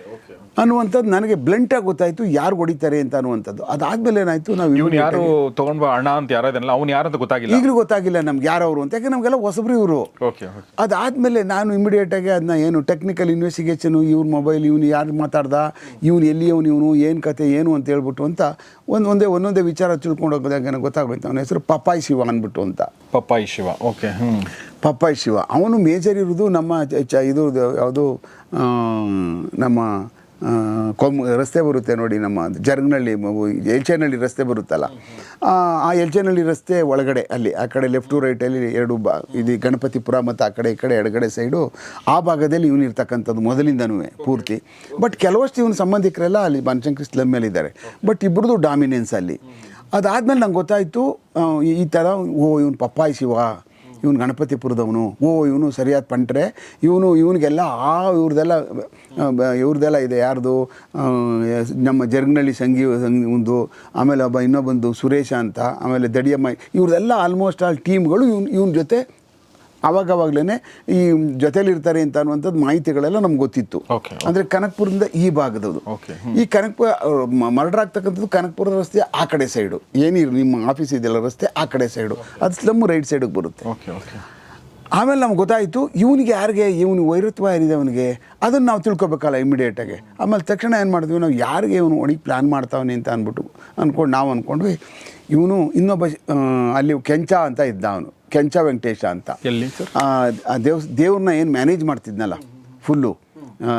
ಅನ್ನುವಂಥದ್ದು ನನಗೆ ಬ್ಲೆಂಟಾಗಿ ಗೊತ್ತಾಯ್ತು ಯಾರು ಹೊಡಿತಾರೆ ಅಂತ ಅನ್ನುವಂಥದ್ದು. ಅದಾದ್ಮೇಲೆ ಏನಾಯ್ತು ನಾವು ಇವ್ನು ಯಾರು ತಗೊಂಡ್ ಬಾ ಅಣ್ಣ ಅಂತ ಯಾರಲ್ಲ ಇದನ್ನಲ್ಲ ಅವ್ನು ಯಾರು ಅಂತ ಗೊತ್ತಾಗಿಲ್ಲ. ಈಗಲೂ ಗೊತ್ತಾಗಿಲ್ಲ ನಮ್ಗೆ ಯಾರವರು ಅಂತ. ಯಾಕೆ ನಮಗೆಲ್ಲ ಹೊಸಬ್ರು ಇವರು. ಓಕೆ ಅದಾದಮೇಲೆ ನಾನು ಇಮಿಡಿಯೇಟಾಗಿ ಅದನ್ನ ಏನು ಟೆಕ್ನಿಕಲ್ ಇನ್ವೆಸ್ಟಿಗೇಷನ್ ಇವ್ರ ಮೊಬೈಲ್ ಇವನು ಯಾರು ಮಾತಾಡ್ದ ಇವನು ಎಲ್ಲಿ ಅವನು ಇವನು ಏನು ಕತೆ ಏನು ಅಂತ ಹೇಳ್ಬಿಟ್ಟು ಅಂತ ಒಂದು ಒಂದೇ ಒಂದೊಂದೇ ವಿಚಾರ ತಿಳ್ಕೊಂಡು ಹೋಗೋದಾಗ ನನಗೆ ಗೊತ್ತಾಗೋಯ್ತು ಅವನ ಹೆಸರು ಪಪ್ಪಾಯಿ ಶಿವ ಅಂದ್ಬಿಟ್ಟು ಅಂತ. ಪಪ್ಪಾಯಿ ಶಿವ ಓಕೆ ಪಪ್ಪಾಯಿ ಶಿವ. ಅವನು ಮೇಜರ್ ಇರೋದು ನಮ್ಮ ಚ- ಇದು ಯಾವುದು ನಮ್ಮ ಕೊಮ್ ರಸ್ತೆ ಬರುತ್ತೆ ನೋಡಿ ನಮ್ಮ ಜರ್ಗ್ನಳ್ಳಿ ಎಲ್ಚೇನಹಳ್ಳಿ ರಸ್ತೆ ಬರುತ್ತಲ್ಲ. ಆ, ಎಲ್ಚೇನಹಳ್ಳಿ ರಸ್ತೆ ಒಳಗಡೆ ಅಲ್ಲಿ ಆ ಕಡೆ ಲೆಫ್ಟು ರೈಟಲ್ಲಿ ಎರಡು ಬಾ ಇದು ಗಣಪತಿಪುರ ಮತ್ತು ಆ ಕಡೆ ಈ ಕಡೆ ಎಡಗಡೆ ಸೈಡು ಆ ಭಾಗದಲ್ಲಿ ಇವನು ಇರ್ತಕ್ಕಂಥದ್ದು ಮೊದಲಿಂದನೂ ಪೂರ್ತಿ. ಬಟ್ ಕೆಲವಷ್ಟು ಇವನು ಸಂಬಂಧಿಕರೆಲ್ಲ ಅಲ್ಲಿ ಬನಶಂಕರಿ ಸ್ಲಮ್ ಮೇಲೆ ಇದ್ದಾರೆ. ಬಟ್ ಇಬ್ಬರದು ಡಾಮಿನೆನ್ಸ್ ಅಲ್ಲಿ. ಅದಾದಮೇಲೆ ನಂಗೆ ಗೊತ್ತಾಯಿತು ಈ- ಈ ಥರ ಓ ಇವನು ಪಪ್ಪಾಯಿ ಶಿವ ಇವನು ಗಣಪತಿಪುರದವನು ಓ, ಇವನು ಸರಿಯಾದ ಪಂಟ್ರೆ. ಇವನು, ಇವನಿಗೆಲ್ಲ ಆ ಇವ್ರದೆಲ್ಲ ಇವ್ರದ್ದೆಲ್ಲ ಇದೆ. ಯಾರ್ದು? ನಮ್ಮ ಜರ್ಗ್ನಳ್ಳಿ ಸಂಗಿ ಒಂದು, ಆಮೇಲೆ ಒಬ್ಬ ಇನ್ನೊಬ್ಬಂದು ಸುರೇಶ ಅಂತ, ಆಮೇಲೆ ದಡಿಯಮ್ಮ, ಇವ್ರದೆಲ್ಲ ಆಲ್ಮೋಸ್ಟ್ ಆಲ್ ಟೀಮ್ಗಳು ಇವ್ನ, ಇವನ ಜೊತೆ ಅವಾಗವಾಗಲೇ ಈ ಜೊತೆಲಿರ್ತಾರೆ ಅಂತ ಅನ್ನುವಂಥದ್ದು ಮಾಹಿತಿಗಳೆಲ್ಲ ನಮ್ಗೆ ಗೊತ್ತಿತ್ತು. ಅಂದರೆ ಕನಕಪುರದಿಂದ ಈ ಭಾಗದದು. ಈ ಕನಕ್ಪುರ ಮರ್ಡರ್ ಆಗ್ತಕ್ಕಂಥದ್ದು ಕನಕಪುರದ ರಸ್ತೆ ಆ ಕಡೆ ಸೈಡು ಏನಿರು ನಿಮ್ಮ ಆಫೀಸ್ ಇದೆಯಲ್ಲ ರಸ್ತೆ ಆ ಕಡೆ ಸೈಡು ಅದು ಸ್ಲಮ್ ರೈಟ್ ಸೈಡಿಗೆ ಬರುತ್ತೆ. ಆಮೇಲೆ ನಮ್ಗೆ ಗೊತ್ತಾಯಿತು ಇವನಿಗೆ ಯಾರಿಗೆ ಇವನು ವೈರತ್ವ ಏನಿದೆ ಅವನಿಗೆ ಅದನ್ನು ನಾವು ತಿಳ್ಕೊಬೇಕಲ್ಲ ಇಮಿಡಿಯೇಟಾಗಿ ಆಮೇಲೆ ತಕ್ಷಣ ಏನು ಮಾಡಿದ್ವಿ ನಾವು ಯಾರಿಗೆ ಇವನು ಒಣಗಿ ಪ್ಲ್ಯಾನ್ ಮಾಡ್ತಾವನೆ ಅಂತ ಅಂದ್ಬಿಟ್ಟು ಅಂದ್ಕೊಂಡು ನಾವು ಅಂದ್ಕೊಂಡ್ವಿ ಇವನು ಇನ್ನೊಬ್ಬ ಅಲ್ಲಿ ಕೆಂಚ ಅಂತ ಇದ್ದ ಅವನು. ಕೆಂಚ ವೆಂಕಟೇಶ ಅಂತ. ಎಲ್ಲಿ ಸರ್? ಆ ಆ ದೇವ್ ದೇವ್ರನ್ನ ಏನು ಮ್ಯಾನೇಜ್ ಮಾಡ್ತಿದ್ನಲ್ಲ ಫುಲ್ಲು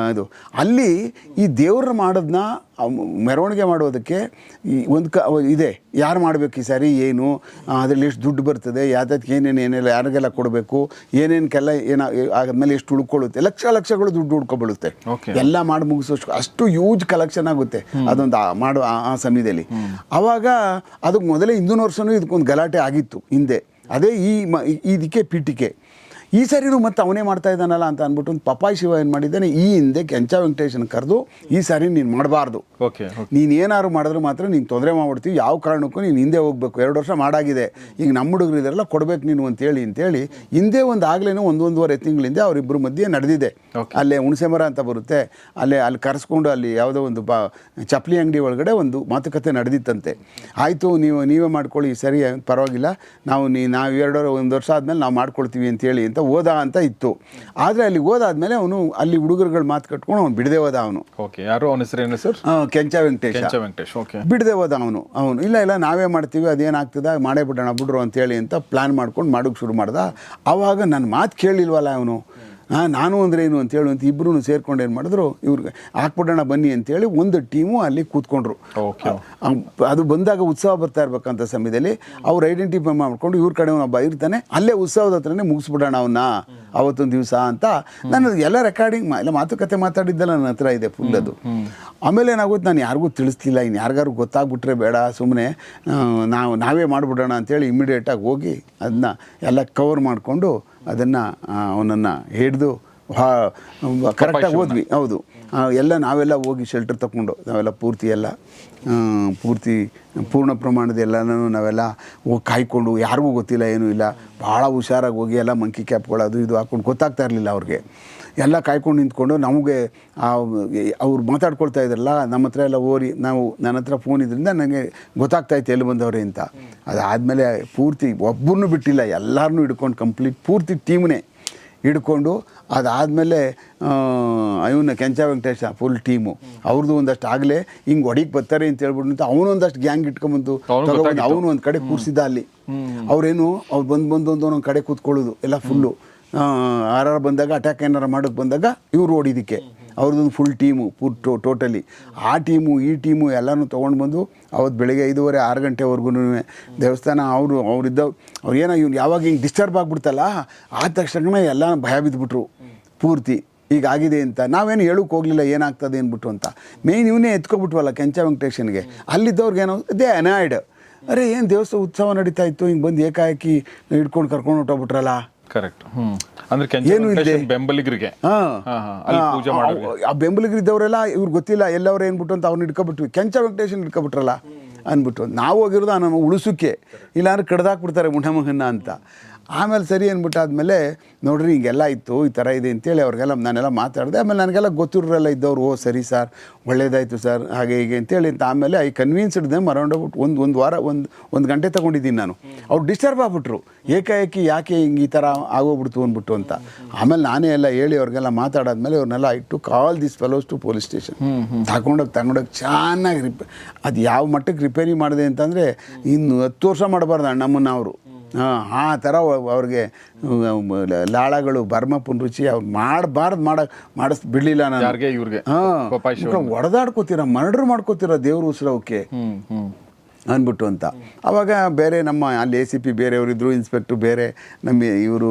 ಅದು ಅಲ್ಲಿ ಈ ದೇವ್ರನ್ನ ಮಾಡೋದನ್ನ ಮೆರವಣಿಗೆ ಮಾಡೋದಕ್ಕೆ ಈ ಒಂದು ಕ ಇದೆ. ಯಾರು ಮಾಡಬೇಕು ಈ ಸಾರಿ? ಏನು? ಅದರಲ್ಲಿ ಎಷ್ಟು ದುಡ್ಡು ಬರ್ತದೆ? ಯಾವ್ದಕ್ಕೆ ಏನೇನು ಏನೆಲ್ಲ ಯಾರಿಗೆಲ್ಲ ಕೊಡಬೇಕು? ಏನೇನಕ್ಕೆಲ್ಲ ಏನ ಆದ್ಮೇಲೆ ಎಷ್ಟು ಉಳ್ಕೊಳ್ಳುತ್ತೆ? ಲಕ್ಷ ಲಕ್ಷಗಳು ದುಡ್ಡು ಉಳ್ಕೊಬೀಳುತ್ತೆ. ಎಲ್ಲ ಮಾಡಿ ಮುಗಿಸೋಷ್ಟು ಅಷ್ಟು ಯೂಜ್ ಕಲೆಕ್ಷನ್ ಆಗುತ್ತೆ. ಅದೊಂದು ಆ- ಮಾಡೋ ಆ- ಆ ಸಮಯದಲ್ಲಿ. ಆವಾಗ ಅದಕ್ಕೆ ಮೊದಲೇ ಹಿಂದಿನ ವರ್ಷವೂ ಇದಕ್ಕೊಂದು ಗಲಾಟೆ ಆಗಿತ್ತು ಹಿಂದೆ. ಅದೇ ಈ ಮ ಈ- ಇದಕ್ಕೆ ಪೀಠಿಕೆ. ಈ ಸರಿನೂ ಮತ್ತೆ ಅವನೇ ಮಾಡ್ತಾ ಇದ್ದಾನಲ್ಲ ಅಂತ ಅಂದ್ಬಿಟ್ಟು ಒಂದು ಪಪಾಯಿ ಶಿವ ಏನು ಮಾಡಿದ್ದಾನೆ ಈ ಹಿಂದೆ ಕೆಂಚ ವೆಂಕಟೇಶನ್ ಕರೆದು ಈ ಸಾರಿ ನೀನು ಮಾಡಬಾರ್ದು. ಓಕೆ ನೀನು ಏನಾದ್ರು ಮಾಡಿದ್ರೆ ಮಾತ್ರ ನೀನು ತೊಂದರೆ ಮಾಡ್ಬಿಡ್ತೀವಿ ಯಾವ ಕಾರಣಕ್ಕೂ ನೀನು ಹಿಂದೆ ಹೋಗ್ಬೇಕು. ಎರಡು ವರ್ಷ ಮಾಡಾಗಿದೆ. ಈಗ ನಮ್ಮ ಹುಡುಗರು ಇದೆಲ್ಲ ಕೊಡ್ಬೇಕು ನೀನು ಅಂತೇಳಿ ಅಂತೇಳಿ ಹಿಂದೆ ಒಂದು ಆಗ್ಲೇನೋ ಒಂದೊಂದುವರೆ ತಿಂಗಳಿಂದ ಅವರಿಬ್ಬರ ಮಧ್ಯೆ ನಡೆದಿದೆ. ಅಲ್ಲೇ ಹುಣಸೆ ಮರ ಅಂತ ಬರುತ್ತೆ. ಅಲ್ಲೇ ಅಲ್ಲಿ ಕರೆಸ್ಕೊಂಡು ಅಲ್ಲಿ ಯಾವುದೋ ಒಂದು ಬಾ ಚಪ್ಪಲಿ ಅಂಗಡಿ ಒಳಗಡೆ ಒಂದು ಮಾತುಕತೆ ನಡೆದಿತ್ತಂತೆ. ಆಯಿತು ನೀವು ನೀವೇ ಮಾಡ್ಕೊಳ್ಳಿ ಸರಿ ಪರವಾಗಿಲ್ಲ. ನಾವು ನೀ ನಾವು ಎರಡು ಒಂದು ವರ್ಷ ಆದಮೇಲೆ ನಾವು ಮಾಡ್ಕೊಳ್ತೀವಿ ಅಂತೇಳಿ ಅಂತ ಹೋದ ಅಂತ ಇತ್ತು. ಆದರೆ ಅಲ್ಲಿ ಹೋದಾದ್ಮೇಲೆ ಅವನು ಅಲ್ಲಿ ಹುಡುಗರುಗಳು ಮಾತು ಕಟ್ಕೊಂಡು ಅವ್ನು ಬಿಡದೆ ಹೋದ ಅವನು. ಓಕೆ ಯಾರು? ಅವನ ಸರ್? ಕೆಂಚ ವೆಂಕಟೇಶ. ವೆಂಕಟೇಶ್ ಓಕೆ ಬಿಡದೆ ಹೋದ ಅವನು ಅವನು. ಇಲ್ಲ ಇಲ್ಲ ನಾವೇ ಮಾಡ್ತೀವಿ ಅದೇನಾಗ್ತದೆ ಮಾಡೇ ಬಿಡೋಣ ಬಿಡ್ರು ಅಂತೇಳಿ ಅಂತ ಪ್ಲ್ಯಾನ್ ಮಾಡ್ಕೊಂಡು ಮಾಡೋಕ್ಕೆ ಶುರು ಮಾಡ್ದ. ಆವಾಗ ನನ್ನ ಮಾತು ಕೇಳಿಲ್ವಲ್ಲ ಅವನು. ನಾನು ಅಂದ್ರೆ ಏನು ಅಂತೇಳಿ ಅಂತ ಇಬ್ಬರೂ ಸೇರ್ಕೊಂಡು ಏನು ಮಾಡಿದ್ರು ಇವ್ರಿಗೆ ಹಾಕ್ಬಿಡೋಣ ಬನ್ನಿ ಅಂತೇಳಿ ಒಂದು ಟೀಮು ಅಲ್ಲಿ ಕೂತ್ಕೊಂಡ್ರು. ಓಕೆ. ಅದು ಬಂದಾಗ ಉತ್ಸವ ಬರ್ತಾ ಇರ್ಬೇಕಂತ ಸಮಯದಲ್ಲಿ ಅವ್ರು ಐಡೆಂಟಿಫೈ ಮಾಡ್ಕೊಂಡು ಇವ್ರ ಕಡೆ ಒಬ್ಬ ಇರ್ತಾನೆ ಅಲ್ಲೇ ಉತ್ಸವದ ಹತ್ರನೇ ಮುಗಿಸ್ಬಿಡೋಣ ಅವನ್ನ ಅವತ್ತೊಂದು ದಿವಸ ಅಂತ. ನಾನು ಎಲ್ಲ ರೆಕಾರ್ಡಿಂಗ್ ಎಲ್ಲ ಮಾತುಕತೆ ಮಾತಾಡಿದ್ದೆಲ್ಲ ನನ್ನ ಹತ್ರ ಇದೆ ಫುಲ್ ಅದು. ಆಮೇಲೆ ಏನಾಗುತ್ತೆ ನಾನು ಯಾರಿಗೂ ತಿಳಿಸ್ತಿಲ್ಲ ಇನ್ನು ಯಾರಿಗಾರು ಗೊತ್ತಾಗ್ಬಿಟ್ರೆ ಬೇಡ ಸುಮ್ಮನೆ ನಾವು ನಾವೇ ಮಾಡಿಬಿಡೋಣ ಅಂತೇಳಿ ಇಮಿಡಿಯೇಟಾಗಿ ಹೋಗಿ ಅದನ್ನ ಎಲ್ಲ ಕವರ್ ಮಾಡಿಕೊಂಡು ಅದನ್ನು ಅವನನ್ನು ಹಿಡಿದು ಕರೆಕ್ಟಾಗಿ ಹೋದ್ವಿ. ಹೌದು. ಎಲ್ಲ ನಾವೆಲ್ಲ ಹೋಗಿ ಶೆಲ್ಟರ್ ತಗೊಂಡು ನಾವೆಲ್ಲ ಪೂರ್ತಿ ಎಲ್ಲ ಪೂರ್ತಿ ಪೂರ್ಣ ಪ್ರಮಾಣದ ಎಲ್ಲನೂ ನಾವೆಲ್ಲ ಹೋಗಿ ಕಾಯ್ಕೊಂಡು ಯಾರಿಗೂ ಗೊತ್ತಿಲ್ಲ ಏನೂ ಇಲ್ಲ. ಭಾಳ ಹುಷಾರಾಗಿ ಹೋಗಿ ಎಲ್ಲ ಮಂಕಿ ಕ್ಯಾಪ್ಗಳು ಅದು ಇದು ಹಾಕ್ಕೊಂಡು ಗೊತ್ತಾಗ್ತಾ ಇರಲಿಲ್ಲ ಅವ್ರಿಗೆ. ಎಲ್ಲ ಕಾಯ್ಕೊಂಡು ನಿಂತ್ಕೊಂಡು ನಮಗೆ ಅವ್ರು ಮಾತಾಡ್ಕೊಳ್ತಾ ಇದ್ರಲ್ಲ ನಮ್ಮ ಹತ್ರ ಎಲ್ಲ ಓರಿ ನಾವು ನನ್ನ ಹತ್ರ ಫೋನ್ ಇದರಿಂದ ನನಗೆ ಗೊತ್ತಾಗ್ತಾ ಇತ್ತು ಎಲ್ಲಿ ಬಂದವ್ರೆ ಅಂತ. ಅದಾದಮೇಲೆ ಪೂರ್ತಿ ಒಬ್ಬರನ್ನೂ ಬಿಟ್ಟಿಲ್ಲ ಎಲ್ಲರನ್ನೂ ಹಿಡ್ಕೊಂಡು ಕಂಪ್ಲೀಟ್ ಪೂರ್ತಿ ಟೀಮ್ನೇ ಹಿಡ್ಕೊಂಡು ಅದಾದಮೇಲೆ ಇವನ್ನ ಕೆಂಚ ವೆಂಕಟೇಶ ಫುಲ್ ಟೀಮು ಅವ್ರದ್ದು ಒಂದಷ್ಟು ಆಗಲೇ ಹಿಂಗೆ ಹೊಡಿಗೆ ಬರ್ತಾರೆ ಅಂತ ಹೇಳ್ಬಿಟ್ಟು ಅವನು ಒಂದಷ್ಟು ಗ್ಯಾಂಗ್ ಇಟ್ಕೊಂಬಂದು ಅವ್ನು ಅವನು ಒಂದು ಕಡೆ ಕೂರಿಸಿದ್ದ ಅಲ್ಲಿ. ಅವ್ರೇನು ಅವ್ರು ಬಂದು ಬಂದು ಒಂದು ಒಂದೊಂದು ಕಡೆ ಕೂತ್ಕೊಳ್ಳೋದು ಎಲ್ಲ ಫುಲ್ಲು ಆರಾರು ಬಂದಾಗ ಅಟ್ಯಾಕ್ ಏನಾರು ಮಾಡೋಕ್ಕೆ ಬಂದಾಗ ಇವ್ರು ಓಡಿದ್ದಕ್ಕೆ ಅವ್ರದ್ದೊಂದು ಫುಲ್ ಟೀಮು ಪೂರ್ ಟೋಟಲಿ ಆ ಟೀಮು ಈ ಟೀಮು ಎಲ್ಲನೂ ತೊಗೊಂಡು ಬಂದು ಅವತ್ತು ಬೆಳಗ್ಗೆ ಐದೂವರೆ, ಆರು ಗಂಟೆವರೆಗೂ ದೇವಸ್ಥಾನ ಅವರು ಅವರಿದ್ದ ಅವ್ರು ಏನೋ ಇವ್ನು ಯಾವಾಗ ಹಿಂಗೆ ಡಿಸ್ಟರ್ಬ್ ಆಗಿಬಿಡ್ತಲ್ಲ, ಆದ ತಕ್ಷಣ ಎಲ್ಲ ಭಯ ಬಿದ್ದುಬಿಟ್ರು ಪೂರ್ತಿ. ಈಗ ಆಗಿದೆ ಅಂತ. ನಾವೇನು ಹೇಳೋಕೆ ಹೋಗಲಿಲ್ಲ ಏನಾಗ್ತದೆ ಅಂದ್ಬಿಟ್ಟು ಅಂತ. ಮೇಯ್ನ್ ಇವನೇ ಎತ್ಕೊಬಿಟ್ವಲ್ಲ ಕೆಂಚ ವೆಂಕಟೇಶನ್ಗೆ. ಅಲ್ಲಿದ್ದವ್ರಿಗೇನೋ ದೇ ಅನಾಯ್ಡ್. ಅರೆ, ಏನು ದೇವಸ್ಥಾನ ಉತ್ಸವ ನಡೀತಾ ಇತ್ತು, ಹಿಂಗೆ ಬಂದು ಏಕಾಏಕಿ ಹಿಡ್ಕೊಂಡು ಕರ್ಕೊಂಡು ಹೊಟ್ಟೋಗ್ಬಿಟ್ರಲ್ಲ ಕರೆಕ್ಟ್ ಅಂದ್ರೆ ಏನು ಇದೆ ಬೆಂಬಲಿಗರಿಗೆ. ಆ, ಬೆಂಬಲಿಗರಿದ್ದವರೆಲ್ಲ ಇವ್ರು ಗೊತ್ತಿಲ್ಲ ಎಲ್ಲವ್ರು ಏನ್ಬಿಟ್ಟು ಅಂತ ಅವ್ರನ್ನ ಹಿಡ್ಕೊಬಿಟ್ವಿ ಕೆಂಚ ವೆಂಕಟೇಶನ್ ಹಿಡ್ಕೊಬಿಟ್ರಲ್ಲ ಅಂದ್ಬಿಟ್ಟು. ನಾವು ಹೋಗಿರೋದು ನಮ್ಮ ಉಳಿಸೋಕ್ಕೆ ಇಲ್ಲಾಂದ್ರೆ ಕಡ್ದಾಕ್ಬಿಡ್ತಾರೆ ಮುಠಮಗನ್ನ ಅಂತ. ಆಮೇಲೆ ಸರಿ ಅಂದ್ಬಿಟ್ಟಾದ್ಮೇಲೆ ನೋಡ್ರಿ ಹಿಂಗೆಲ್ಲ ಇತ್ತು ಈ ಥರ ಇದೆ ಅಂತೇಳಿ ಅವ್ರಿಗೆಲ್ಲ ನಾನೆಲ್ಲ ಮಾತಾಡಿದೆ. ಆಮೇಲೆ ನನಗೆಲ್ಲ ಗೊತ್ತಿರೋರೆಲ್ಲ ಇದ್ದವ್ರು ಓ ಸರಿ ಸರ್ ಒಳ್ಳೇದಾಯಿತು ಸರ್ ಹಾಗೆ ಹೀಗೆ ಅಂತೇಳಿ ಅಂತ ಆಮೇಲೆ I convinced them around about ಒಂದು ಒಂದು ವಾರ ಒಂದು ಒಂದು ಗಂಟೆ ತೊಗೊಂಡಿದ್ದೀನಿ ನಾನು. ಅವ್ರು ಡಿಸ್ಟರ್ಬ್ ಆಗ್ಬಿಟ್ರು. ಏಕಾಏಕಿ ಯಾಕೆ ಹಿಂಗೆ ಈ ಥರ ಆಗೋಗ್ಬಿಡ್ತು ಅಂದ್ಬಿಟ್ಟು ಅಂತ. ಆಮೇಲೆ ನಾನೇ ಎಲ್ಲ ಹೇಳಿ ಅವ್ರಿಗೆಲ್ಲ ಮಾತಾಡಾದ್ಮೇಲೆ ಅವ್ರನ್ನೆಲ್ಲ ಇಟ್ಟು call this fellows to police station ತಗೊಂಡೋಗಿ ತಗೊಂಡೋಗಿ ಚೆನ್ನಾಗಿ ರಿಪೇ ಅದು ಯಾವ ಮಟ್ಟಕ್ಕೆ ರಿಪೇರಿ ಮಾಡಿದೆ ಅಂತಂದರೆ ಇನ್ನು ಹತ್ತು ವರ್ಷ ಮಾಡಬಾರ್ದು ನಮ್ಮನ್ನು ಅವರು. ಆ ಥರ ಅವ್- ಅವ್ರಿಗೆ ಲಾಳಗಳು ಬರ್ಮ ಪುನರುಚಿ ಅವ್ರು ಮಾಡಬಾರ್ದು ಮಾಡ ಮಾಡಿಸ್ ಬಿಡಲಿಲ್ಲ ನಾನು. ಯಾರಿಗೆ? ಇವ್ರಿಗೆ. ಹಾಂ ಒಡೆದಾಡ್ಕೋತೀರ ಮರ್ಡ್ರ್ ಹೊಡೆದಾಡ್ಕೋತೀರ ಮರ್ಡರ್ ಮಾಡ್ಕೋತೀರ ದೇವ್ರ ಉಸಿರವಕ್ಕೆ ಅಂದ್ಬಿಟ್ಟು ಅಂತ. ಆವಾಗ ಬೇರೆ ನಮ್ಮ ಅಲ್ಲಿ ಎ ಸಿ ಪಿ ಬೇರೆಯವರಿದ್ದರು ಇನ್ಸ್ಪೆಕ್ಟ್ರು ಬೇರೆ ನಮ್ಮ ಇವರು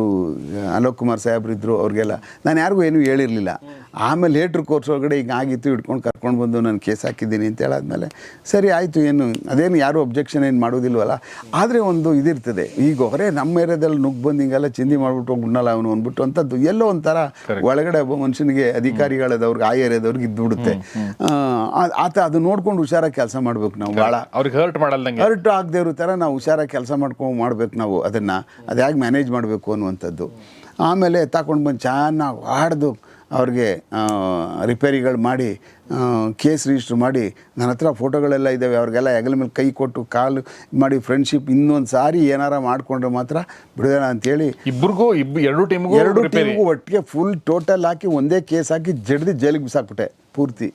ಅಲೋಕ್ ಕುಮಾರ್ ಇದ್ದರು ಅವ್ರಿಗೆಲ್ಲ. ನಾನು ಯಾರಿಗೂ ಏನೂ ಹೇಳಿರಲಿಲ್ಲ. ಆಮೇಲೆ ಲೇಟ್ರ್ ಕೋರ್ಸ್ ಒಳಗಡೆ ಈಗ ಆಗಿತ್ತು ಇಟ್ಕೊಂಡು ಕರ್ಕೊಂಡು ಬಂದು ನಾನು ಕೇಸ್ ಹಾಕಿದ್ದೀನಿ ಅಂತ ಹೇಳಾದ್ಮೇಲೆ ಸರಿ ಆಯಿತು ಏನು ಅದೇನು ಯಾರೂ ಅಬ್ಜೆಕ್ಷನ್ ಏನು ಮಾಡೋದಿಲ್ವಲ್ಲ? ಆದರೆ ಒಂದು ಇದಿರ್ತದೆ ಈಗ ಹೊರೆ ನಮ್ಮ ಏರಿಯಾದಲ್ಲಿ ನುಗ್ಗಿ ಬಂದು ಹಿಂಗೆಲ್ಲ ಚಿಂದಿ ಮಾಡ್ಬಿಟ್ಟು ಉಣ್ಣಲ್ಲ ಅವನು ಅಂದ್ಬಿಟ್ಟು ಅಂಥದ್ದು ಎಲ್ಲೋ ಒಂಥರ ಒಳಗಡೆ ಒಬ್ಬ ಮನುಷ್ಯನಿಗೆ ಅಧಿಕಾರಿಗಳದವ್ರಿಗೆ ಆ ಏರಿಯಾದವ್ರಿಗೆ ಇದ್ದುಬಿಡುತ್ತೆ. ಆತ ಅದು ನೋಡ್ಕೊಂಡು ಹುಷಾರಾಗಿ ಕೆಲಸ ಮಾಡ್ಬೇಕು ನಾವು ಭಾಳ. ಅವ್ರಿಗೆ ಹರ್ಟ್ ಮಾಡಲ್ದಂಗೆ. ಹರ್ಟ್ ಆಗದೆ ಇರೋ ಥರ ನಾವು ಹುಷಾರಾಗಿ ಕೆಲಸ ಮಾಡ್ಕೊಂಡು ಮಾಡ್ಬೇಕು ನಾವು ಅದನ್ನು. ಅದು ಹೇಗೆ ಮ್ಯಾನೇಜ್ ಮಾಡಬೇಕು ಅನ್ನುವಂಥದ್ದು. ಆಮೇಲೆ ತಗೊಂಡು ಬಂದು ಚೆನ್ನಾಗಿ ಆಡ್ದು ಅವ್ರಿಗೆ ರಿಪೇರಿಗಳು ಮಾಡಿ ಕೇಸ್ ರಿಜಿಸ್ಟ್ರ್ ಮಾಡಿ ನನ್ನ ಹತ್ರ ಫೋಟೋಗಳೆಲ್ಲ ಇದ್ದಾವೆ ಅವ್ರಿಗೆಲ್ಲ ಹೆಗಲ ಮೇಲೆ ಕೈ ಕೊಟ್ಟು ಕಾಲು ಮಾಡಿ ಫ್ರೆಂಡ್ಶಿಪ್ ಇನ್ನೊಂದು ಸಾರಿ ಏನಾರ ಮಾಡಿಕೊಂಡ್ರೆ ಮಾತ್ರ ಬಿಡೋಣ ಅಂತೇಳಿ. ಇಬ್ರಿಗೂ ಇಬ್ಬ ಎರಡು ಟೀಮ್ಗೂ ಎರಡು ಟೀಮ್ಗೂ ಒಟ್ಟಿಗೆ ಫುಲ್ ಟೋಟಲ್ ಹಾಕಿ ಒಂದೇ ಕೇಸ್ ಹಾಕಿ ಜಡ್ದು ಜೈಲಿಗೆ ಬಿಸಾಕ್ಬಿಟ್ಟೆ ಪೂರ್ತಿ.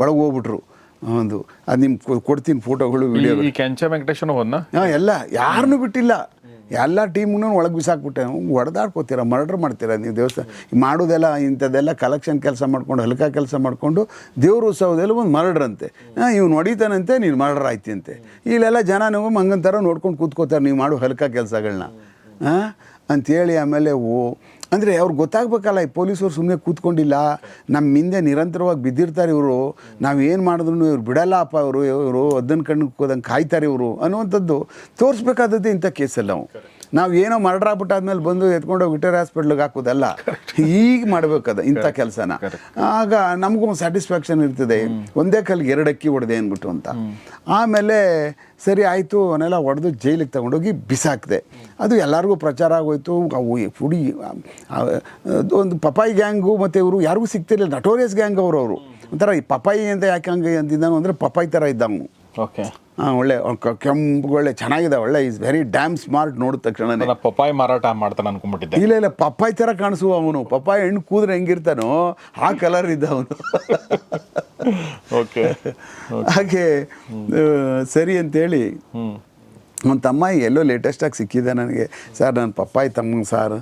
ಒಳಗೆ ಹೋಗ್ಬಿಟ್ರು. ಒಂದು ಅದು ನಿಮ್ಗೆ ಕೊಡ್ತೀನಿ ಫೋಟೋಗಳು ವಿಡಿಯೋ ಈ- ಈ ಕೆಂಚ ವೆಂಕಟೇಶನ ಹೋದ್ನ? ಹಾಂ ಎಲ್ಲ. ಯಾರನ್ನೂ ಬಿಟ್ಟಿಲ್ಲ. ಎಲ್ಲ ಟೀಮ್ನೂ ಒಳಗೆ ಬಿಸಾಕ್ಬಿಟ್ಟೆ. ಹೊಡೆದಾಡ್ಕೋತೀರ? ಮರ್ಡರ್ ಮಾಡ್ತೀರಾ ನೀವು ದೇವಸ್ಥಾನ? ಮಾಡೋದೆಲ್ಲ ಇಂಥದ್ದೆಲ್ಲ ಕಲೆಕ್ಷನ್ ಕೆಲಸ ಮಾಡ್ಕೊಂಡು ಹಲ್ಕ ಕೆಲಸ ಮಾಡಿಕೊಂಡು ದೇವ್ರ ಉತ್ಸವದಲ್ಲಿ ಒಂದು ಮರ್ಡರ್ ಅಂತೆ. ಹಾಂ ಇವ್ನು ಹೊಡಿತಾನಂತೆ ನೀನು ಮರ್ಡರ್ ಆಯ್ತಂತೆ. ಇಲ್ಲೆಲ್ಲ ಜನ ನೀವು ಮಂಗನ ಥರ ನೋಡ್ಕೊಂಡು ಕೂತ್ಕೋತಾರೆ ನೀವು ಮಾಡೋ ಹಲ್ಕ ಕೆಲಸಗಳನ್ನ ಹಾಂ ಅಂತೇಳಿ ಆಮೇಲೆ ಓ ಅಂದರೆ ಅವ್ರು ಗೊತ್ತಾಗಬೇಕಲ್ಲ, ಈ ಪೊಲೀಸರು ಸುಮ್ಮನೆ ಕೂತ್ಕೊಂಡಿಲ್ಲ ನಮ್ಮ ಹಿಂದೆ ನಿರಂತರವಾಗಿ ಬಿದ್ದಿರ್ತಾರೆ ಇವರು. ನಾವು ಏನು ಮಾಡಿದ್ರು ಇವ್ರು ಬಿಡಲ್ಲ ಅಪ್ಪ ಇವರು ಇವರು ಅದನ್ನು ಕಣ್ಣು ಹೋದಂಗೆ ಕಾಯ್ತಾರೆ ಇವರು ಅನ್ನುವಂಥದ್ದು ತೋರಿಸ್ಬೇಕಾದದ್ದು ಇಂಥ ಕೇಸಲ್ಲ ನಾವು. ನಾವು ಏನೋ ಮರ್ಡರ್ ಆಗ್ಬಿಟ್ಟಾದ್ಮೇಲೆ ಬಂದು ಎತ್ಕೊಂಡೋಗಿ ವಿಟರ್ ಹಾಸ್ಪಿಟ್ಲಿಗೆ ಹಾಕೋದಲ್ಲ ಈಗ ಮಾಡ್ಬೇಕದ ಇಂಥ ಕೆಲಸನ. ಆಗ ನಮಗೂ ಒಂದು ಸ್ಯಾಟಿಸ್ಫ್ಯಾಕ್ಷನ್ ಇರ್ತದೆ. ಒಂದೇ ಕಲ್ಗೆ ಎರಡು ಅಕ್ಕಿ ಹೊಡೆದೆ ಅಂದ್ಬಿಟ್ಟು ಅಂತ. ಆಮೇಲೆ ಸರಿ ಆಯಿತು ಅವನ್ನೆಲ್ಲ ಹೊಡೆದು ಜೈಲಿಗೆ ತಗೊಂಡೋಗಿ ಬಿಸಾಕಿದೆ. ಅದು ಎಲ್ಲರಿಗೂ ಪ್ರಚಾರ ಆಗೋಯ್ತು. ಅವು ಪುಡಿ ಅದು ಒಂದು ಪಪಾಯಿ ಗ್ಯಾಂಗು ಮತ್ತು ಇವರು ಯಾರಿಗೂ ಸಿಗ್ತಿರಲಿಲ್ಲ. ನಟೋರಿಯಸ್ ಗ್ಯಾಂಗ್ ಅವರು ಅವರು ಒಂಥರ ಈ ಪಪಾಯಿ ಅಂತ ಯಾಕೆ ಹಂಗೆ ಅಂತಿದ್ದಾನು ಅಂದರೆ ಪಪಾಯಿ ಥರ ಇದ್ದವನು. ಓಕೆ ಒಳ್ಳೆ ಕೆಂಪು ಒಳ್ಳೆ ಚೆನ್ನಾಗಿದೆ ಒಳ್ಳೆ ಈಸ್ ವೆರಿ ಡ್ಯಾಮ್ ಸ್ಮಾರ್ಟ್ ನೋಡಿದ ತಕ್ಷಣ ಪಪ್ಪಾಯಿ ಮಾರಾಟ ಮಾಡ್ತಾನೆ ಅನ್ಕೊಂಡ್ಬಿಟ್ಟಿದ್ದೆ. ಇಲ್ಲ ಇಲ್ಲ ಪಪ್ಪಾಯಿ ಥರ ಕಾಣಿಸುವ ಅವನು. ಪಪ್ಪಾಯಿ ಹೆಣ್ಣು ಕೂದ್ರೆ ಹೆಂಗಿರ್ತಾನೋ ಆ ಕಲರ್ ಇದ್ದ ಅವನು. ಓಕೆ ಹಾಗೆ ಸರಿ ಅಂತೇಳಿ ಒಂದು ತಮ್ಮ ಎಲ್ಲೋ ಲೇಟೆಸ್ಟಾಗಿ ಸಿಕ್ಕಿದೆ ನನಗೆ. ಸರ್ ನನ್ನ ಪಪ್ಪಾಯಿ ತಮ್ಮ ಸಾರ್.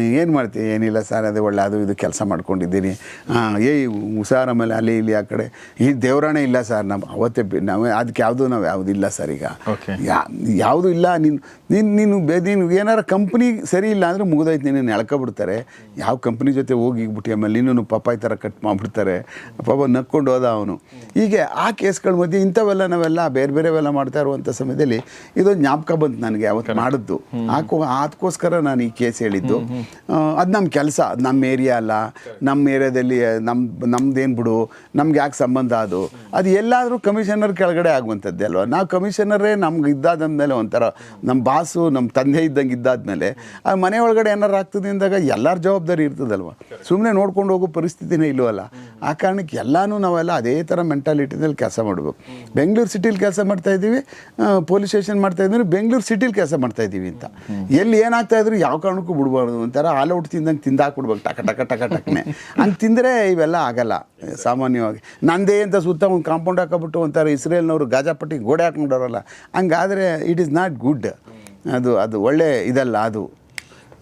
ಏನು ಮಾಡ್ತೀವಿ ಏನಿಲ್ಲ ಸರ್ ಅದೇ ಒಳ್ಳೆ ಅದು ಇದು ಕೆಲಸ ಮಾಡ್ಕೊಂಡಿದ್ದೀನಿ. ಹಾಂ ಏಯ್ ಹುಷಾರ ಆಮೇಲೆ ಅಲ್ಲಿ ಇಲ್ಲಿ ಆ ಕಡೆ. ಈ ದೇವರಾಣೆ ಇಲ್ಲ ಸರ್ ನಮ್ಮ ಅವತ್ತೇ ಬಿ- ನಾವು ಅದಕ್ಕೆ ಯಾವುದು ನಾವು ಯಾವುದು ಇಲ್ಲ ಸರ್ ಈಗ. ಯಾ ಯಾವುದು ಇಲ್ಲ ನೀನು ನೀನು ನೀನು ಬೇ ನೀನು ಏನಾರು ಕಂಪ್ನಿ ಸರಿ ಇಲ್ಲ ಅಂದರೆ ಮುಗಿದೈತೆ ನೀನು ಎಳ್ಕೊಬಿಡ್ತಾರೆ ಯಾವ ಕಂಪ್ನಿ ಜೊತೆ ಹೋಗಿ ಬಿಟ್ಟು ಆಮೇಲೆ ನೀನು ಪಪ್ಪಾಯಿ ಥರ ಕಟ್ ಮಾಡಿಬಿಡ್ತಾರೆ. ಪಾಪ ನಕ್ಕೊಂಡು ಹೋದ ಅವನು. ಹೀಗೆ ಆ ಕೇಸ್ಗಳ ಮಧ್ಯೆ ಇಂಥವೆಲ್ಲ ನಾವೆಲ್ಲ ಬೇರೆ ಬೇರೆವೆಲ್ಲ ಮಾಡ್ತಾ ಇರುವಂಥ ಸಮಯದಲ್ಲಿ ಇದೊಂದು ಜ್ಞಾಪಕ ಬಂತು ನನಗೆ ಅವತ್ತು ಮಾಡಿದ್ದು. ಆಕೋ ಅದಕ್ಕೋಸ್ಕರ ನಾನು ಈ ಕೇಸ್ ಹೇಳಿದ್ದು. ಅದು ನಮ್ಮ ಕೆಲಸ ನಮ್ಮ ಏರಿಯಾ ಅಲ್ಲ. ನಮ್ಮ ಏರಿಯಾದಲ್ಲಿ ನಮ್ಮ ನಮ್ದೇನು ಬಿಡು ನಮ್ಗೆ ಯಾಕೆ ಸಂಬಂಧ ಅದು? ಅದು ಎಲ್ಲಾದರೂ ಕಮಿಷನರ್ ಕೆಳಗಡೆ ಆಗುವಂಥದ್ದೇ ಅಲ್ವಾ? ನಾವು ಕಮಿಷನರೇ ನಮ್ಗೆ ಇದ್ದಾದ ಮೇಲೆ ಒಂಥರ ನಮ್ಮ ಬಾಸು ನಮ್ಮ ತಂದೆ ಇದ್ದಂಗೆ ಇದ್ದಾದ್ಮೇಲೆ ಆ ಮನೆ ಒಳಗಡೆ ಏನಾರು ಆಗ್ತದೆ ಅಂದಾಗ ಎಲ್ಲರ ಜವಾಬ್ದಾರಿ ಇರ್ತದಲ್ವ? ಸುಮ್ಮನೆ ನೋಡ್ಕೊಂಡು ಹೋಗೋ ಪರಿಸ್ಥಿತಿನೇ ಇಲ್ಲವಲ್ಲ ಆ ಕಾರಣಕ್ಕೆ ಎಲ್ಲನೂ ನಾವೆಲ್ಲ ಅದೇ ಥರ ಮೆಂಟಾಲಿಟಿನಲ್ಲಿ ಕೆಲಸ ಮಾಡಬೇಕು. ಬೆಂಗಳೂರು ಸಿಟಿಲಿ ಕೆಲಸ ಮಾಡ್ತಾ ಇದ್ದೀವಿ ಪೊಲೀಸ್ ಸ್ಟೇಷನ್ ಮಾಡ್ತಾ ಇದ್ದೀವಿ ಬೆಂಗಳೂರು ಸಿಟಿಲಿ ಕೆಲಸ ಮಾಡ್ತಾ ಇದ್ದೀವಿ ಅಂತ. ಎಲ್ಲಿ ಏನಾಗ್ತಾ ಇದ್ರು ಯಾವ ಕಾರಣಕ್ಕೂ ಬಿಡಬಾರ್ದು. ಆಲ್ ಔಟ್ ತಿಂದಂಗೆ ತಿಂದಾಕ್ಬಿಡ್ಬೇಕು. ಟಕ ಟಕ ಟಕ, ಟಕ್ನೆ. ಹಂಗೆ ತಿಂದರೆ ಇವೆಲ್ಲ ಆಗಲ್ಲ. ಸಾಮಾನ್ಯವಾಗಿ. ನಂದೇ ಅಂತ ಸುತ್ತ ಒಂದು ಕಾಂಪೌಂಡ್ ಹಾಕೋಬಿಟ್ಟು ಒಂಥರ ಇಸ್ರೇಲ್ನವರು ಗಾಜಾಪಟ್ಟಿ ಗೋಡೆ ಹಾಕೊಂಡವರಲ್ಲ ಹಂಗಾದರೆ ಇಟ್ ಈಸ್ ನಾಟ್ ಗುಡ್ ಅದು ಅದು ಒಳ್ಳೆ ಇದಲ್ಲ ಅದು.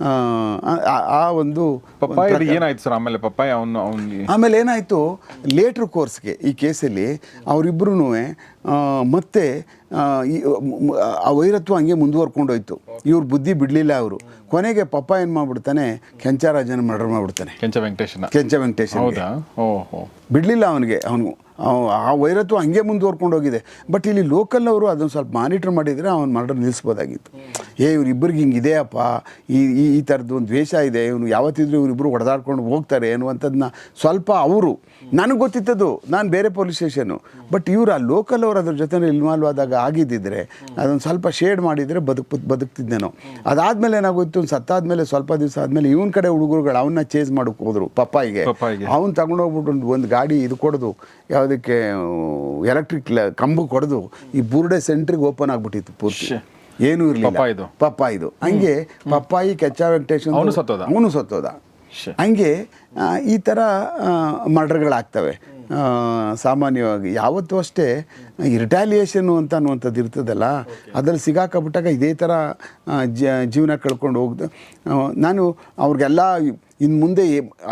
ಆ, ಒಂದು ಪಪ್ಪಾಯಿಗೆ ಏನಾಯ್ತು ಸರ್? ಆಮೇಲೆ ಪಪ್ಪಾಯ ಅವನು ಅವ್ನಿಗೆ ಆಮೇಲೆ ಏನಾಯಿತು? ಲೇಟ್ರ್ ಕೋರ್ಸ್ಗೆ ಈ ಕೇಸಲ್ಲಿ ಅವರಿಬ್ಬರೂ ಮತ್ತೆ ಆ, ವೈರತ್ವ ಹಂಗೆ ಮುಂದುವರ್ಕೊಂಡೋಯ್ತು. ಇವ್ರ ಬುದ್ಧಿ ಬಿಡಲಿಲ್ಲ ಅವರು. ಕೊನೆಗೆ ಪಪ್ಪ ಏನು ಮಾಡ್ಬಿಡ್ತಾನೆ? ಕೆಂಚರಾಜನ ಮರ್ಡರ್ ಮಾಡ್ಬಿಡ್ತಾನೆ. ಕೆಂಚ ವೆಂಕಟೇಶನ. ಕೆಂಚ ವೆಂಕಟೇಶನ್ ಬಿಡಲಿಲ್ಲ ಅವನಿಗೆ. ಅವನು ಆ ವೈರತ್ವ ಹಂಗೆ ಮುಂದುವರ್ಕೊಂಡು ಹೋಗಿದೆ. ಬಟ್ ಇಲ್ಲಿ ಲೋಕಲ್ ಅವರು ಅದನ್ನು ಸ್ವಲ್ಪ ಮಾನಿಟರ್ ಮಾಡಿದರೆ ಅವ್ನು ಮರ್ಡರ್ ನಿಲ್ಲಿಸ್ಬೋದಾಗಿತ್ತು ಏ ಹಿಂಗೆ ಹಿಂಗಿದೆಯಪ್ಪ ಈ ಈ ಈ ಥರದ್ದು ಒಂದು ದ್ವೇಷ ಇದೆ. ಇವನು ಯಾವತ್ತಿದ್ರು ಇವರಿಬ್ಬರು ಹೊಡೆದಾಡ್ಕೊಂಡು ಹೋಗ್ತಾರೆ ಅನ್ನುವಂಥದ್ದನ್ನ ಸ್ವಲ್ಪ ಅವರು. ನನಗೆ ಗೊತ್ತಿತ್ತದು ನಾನು ಬೇರೆ ಪೊಲೀಸ್ ಸ್ಟೇಷನು ಬಟ್ ಇವರು ಆ ಲೋಕಲ್ ಅವರು ಅದ್ರ ಜೊತೆ ಇನ್ವಾಲ್ವ್ ಆದಾಗ ಆಗಿದ್ದಿದ್ರೆ ಅದೊಂದು ಸ್ವಲ್ಪ ಶೇಡ್ ಮಾಡಿದರೆ ಬದುಕ್ ಬದುಕ್ತಿದ್ದೇನೋ ಅದಾದಮೇಲೆ ಏನಾಗೋಯ್ತು? ಸತ್ತಾದ್ಮೇಲೆ ಸ್ವಲ್ಪ ದಿವಸ ಆದಮೇಲೆ ಇವನ ಕಡೆ ಹುಡುಗರುಗಳು ಅವನ್ನ ಚೇಸ್ ಮಾಡೋಕೆ ಹೋದರು ಪಪ್ಪಾಯಿಗೆ. ಪಪ್ಪಾಯಿಗೆ. ಅವ್ನು ತಗೊಂಡೋಗ್ಬಿಟ್ಟು ಒಂದು ಒಂದು ಗಾಡಿ ಇದು ಕೊಡೋದು. ಯಾವುದಕ್ಕೆ ಎಲೆಕ್ಟ್ರಿಕ್ ಕಂಬ ಕೊಡೋದು ಈ ಬುರ್ಡೆ ಸೆಂಟ್ರಿಗೆ ಓಪನ್ ಆಗ್ಬಿಟ್ಟಿತ್ತು ಪೂರ್ತಿ. ಏನು ಇರಲಿಲ್ಲ. ಪಪ್ಪಾಯಿದು? ಹಂಗೆ ಪಪ್ಪಾಯಿ ಕೆಚ್ಚ ವೆಂಕಟೇಶ್ ಅವನು ಸತ್ತೋದ? ಅವನು ಸತ್ತೋದ. ಶ್ಶೆ. ಹಂಗೆ ಈ ಥರ ಮರ್ಡರ್ಗಳಾಗ್ತವೆ. ಸಾಮಾನ್ಯವಾಗಿ. ಯಾವತ್ತೂ ಅಷ್ಟೇ ಈ ಅಂತ ಅನ್ನುವಂಥದ್ದು ಇರ್ತದಲ್ಲ ಅದರಲ್ಲಿ ಸಿಗಾಕಬಿಟ್ಟಾಗ ಇದೇ ಥರ ಜೀವನ ಕಳ್ಕೊಂಡು ಹೋಗ್ದು. ನಾನು ಅವ್ರಿಗೆಲ್ಲ ಇನ್ನು ಮುಂದೆ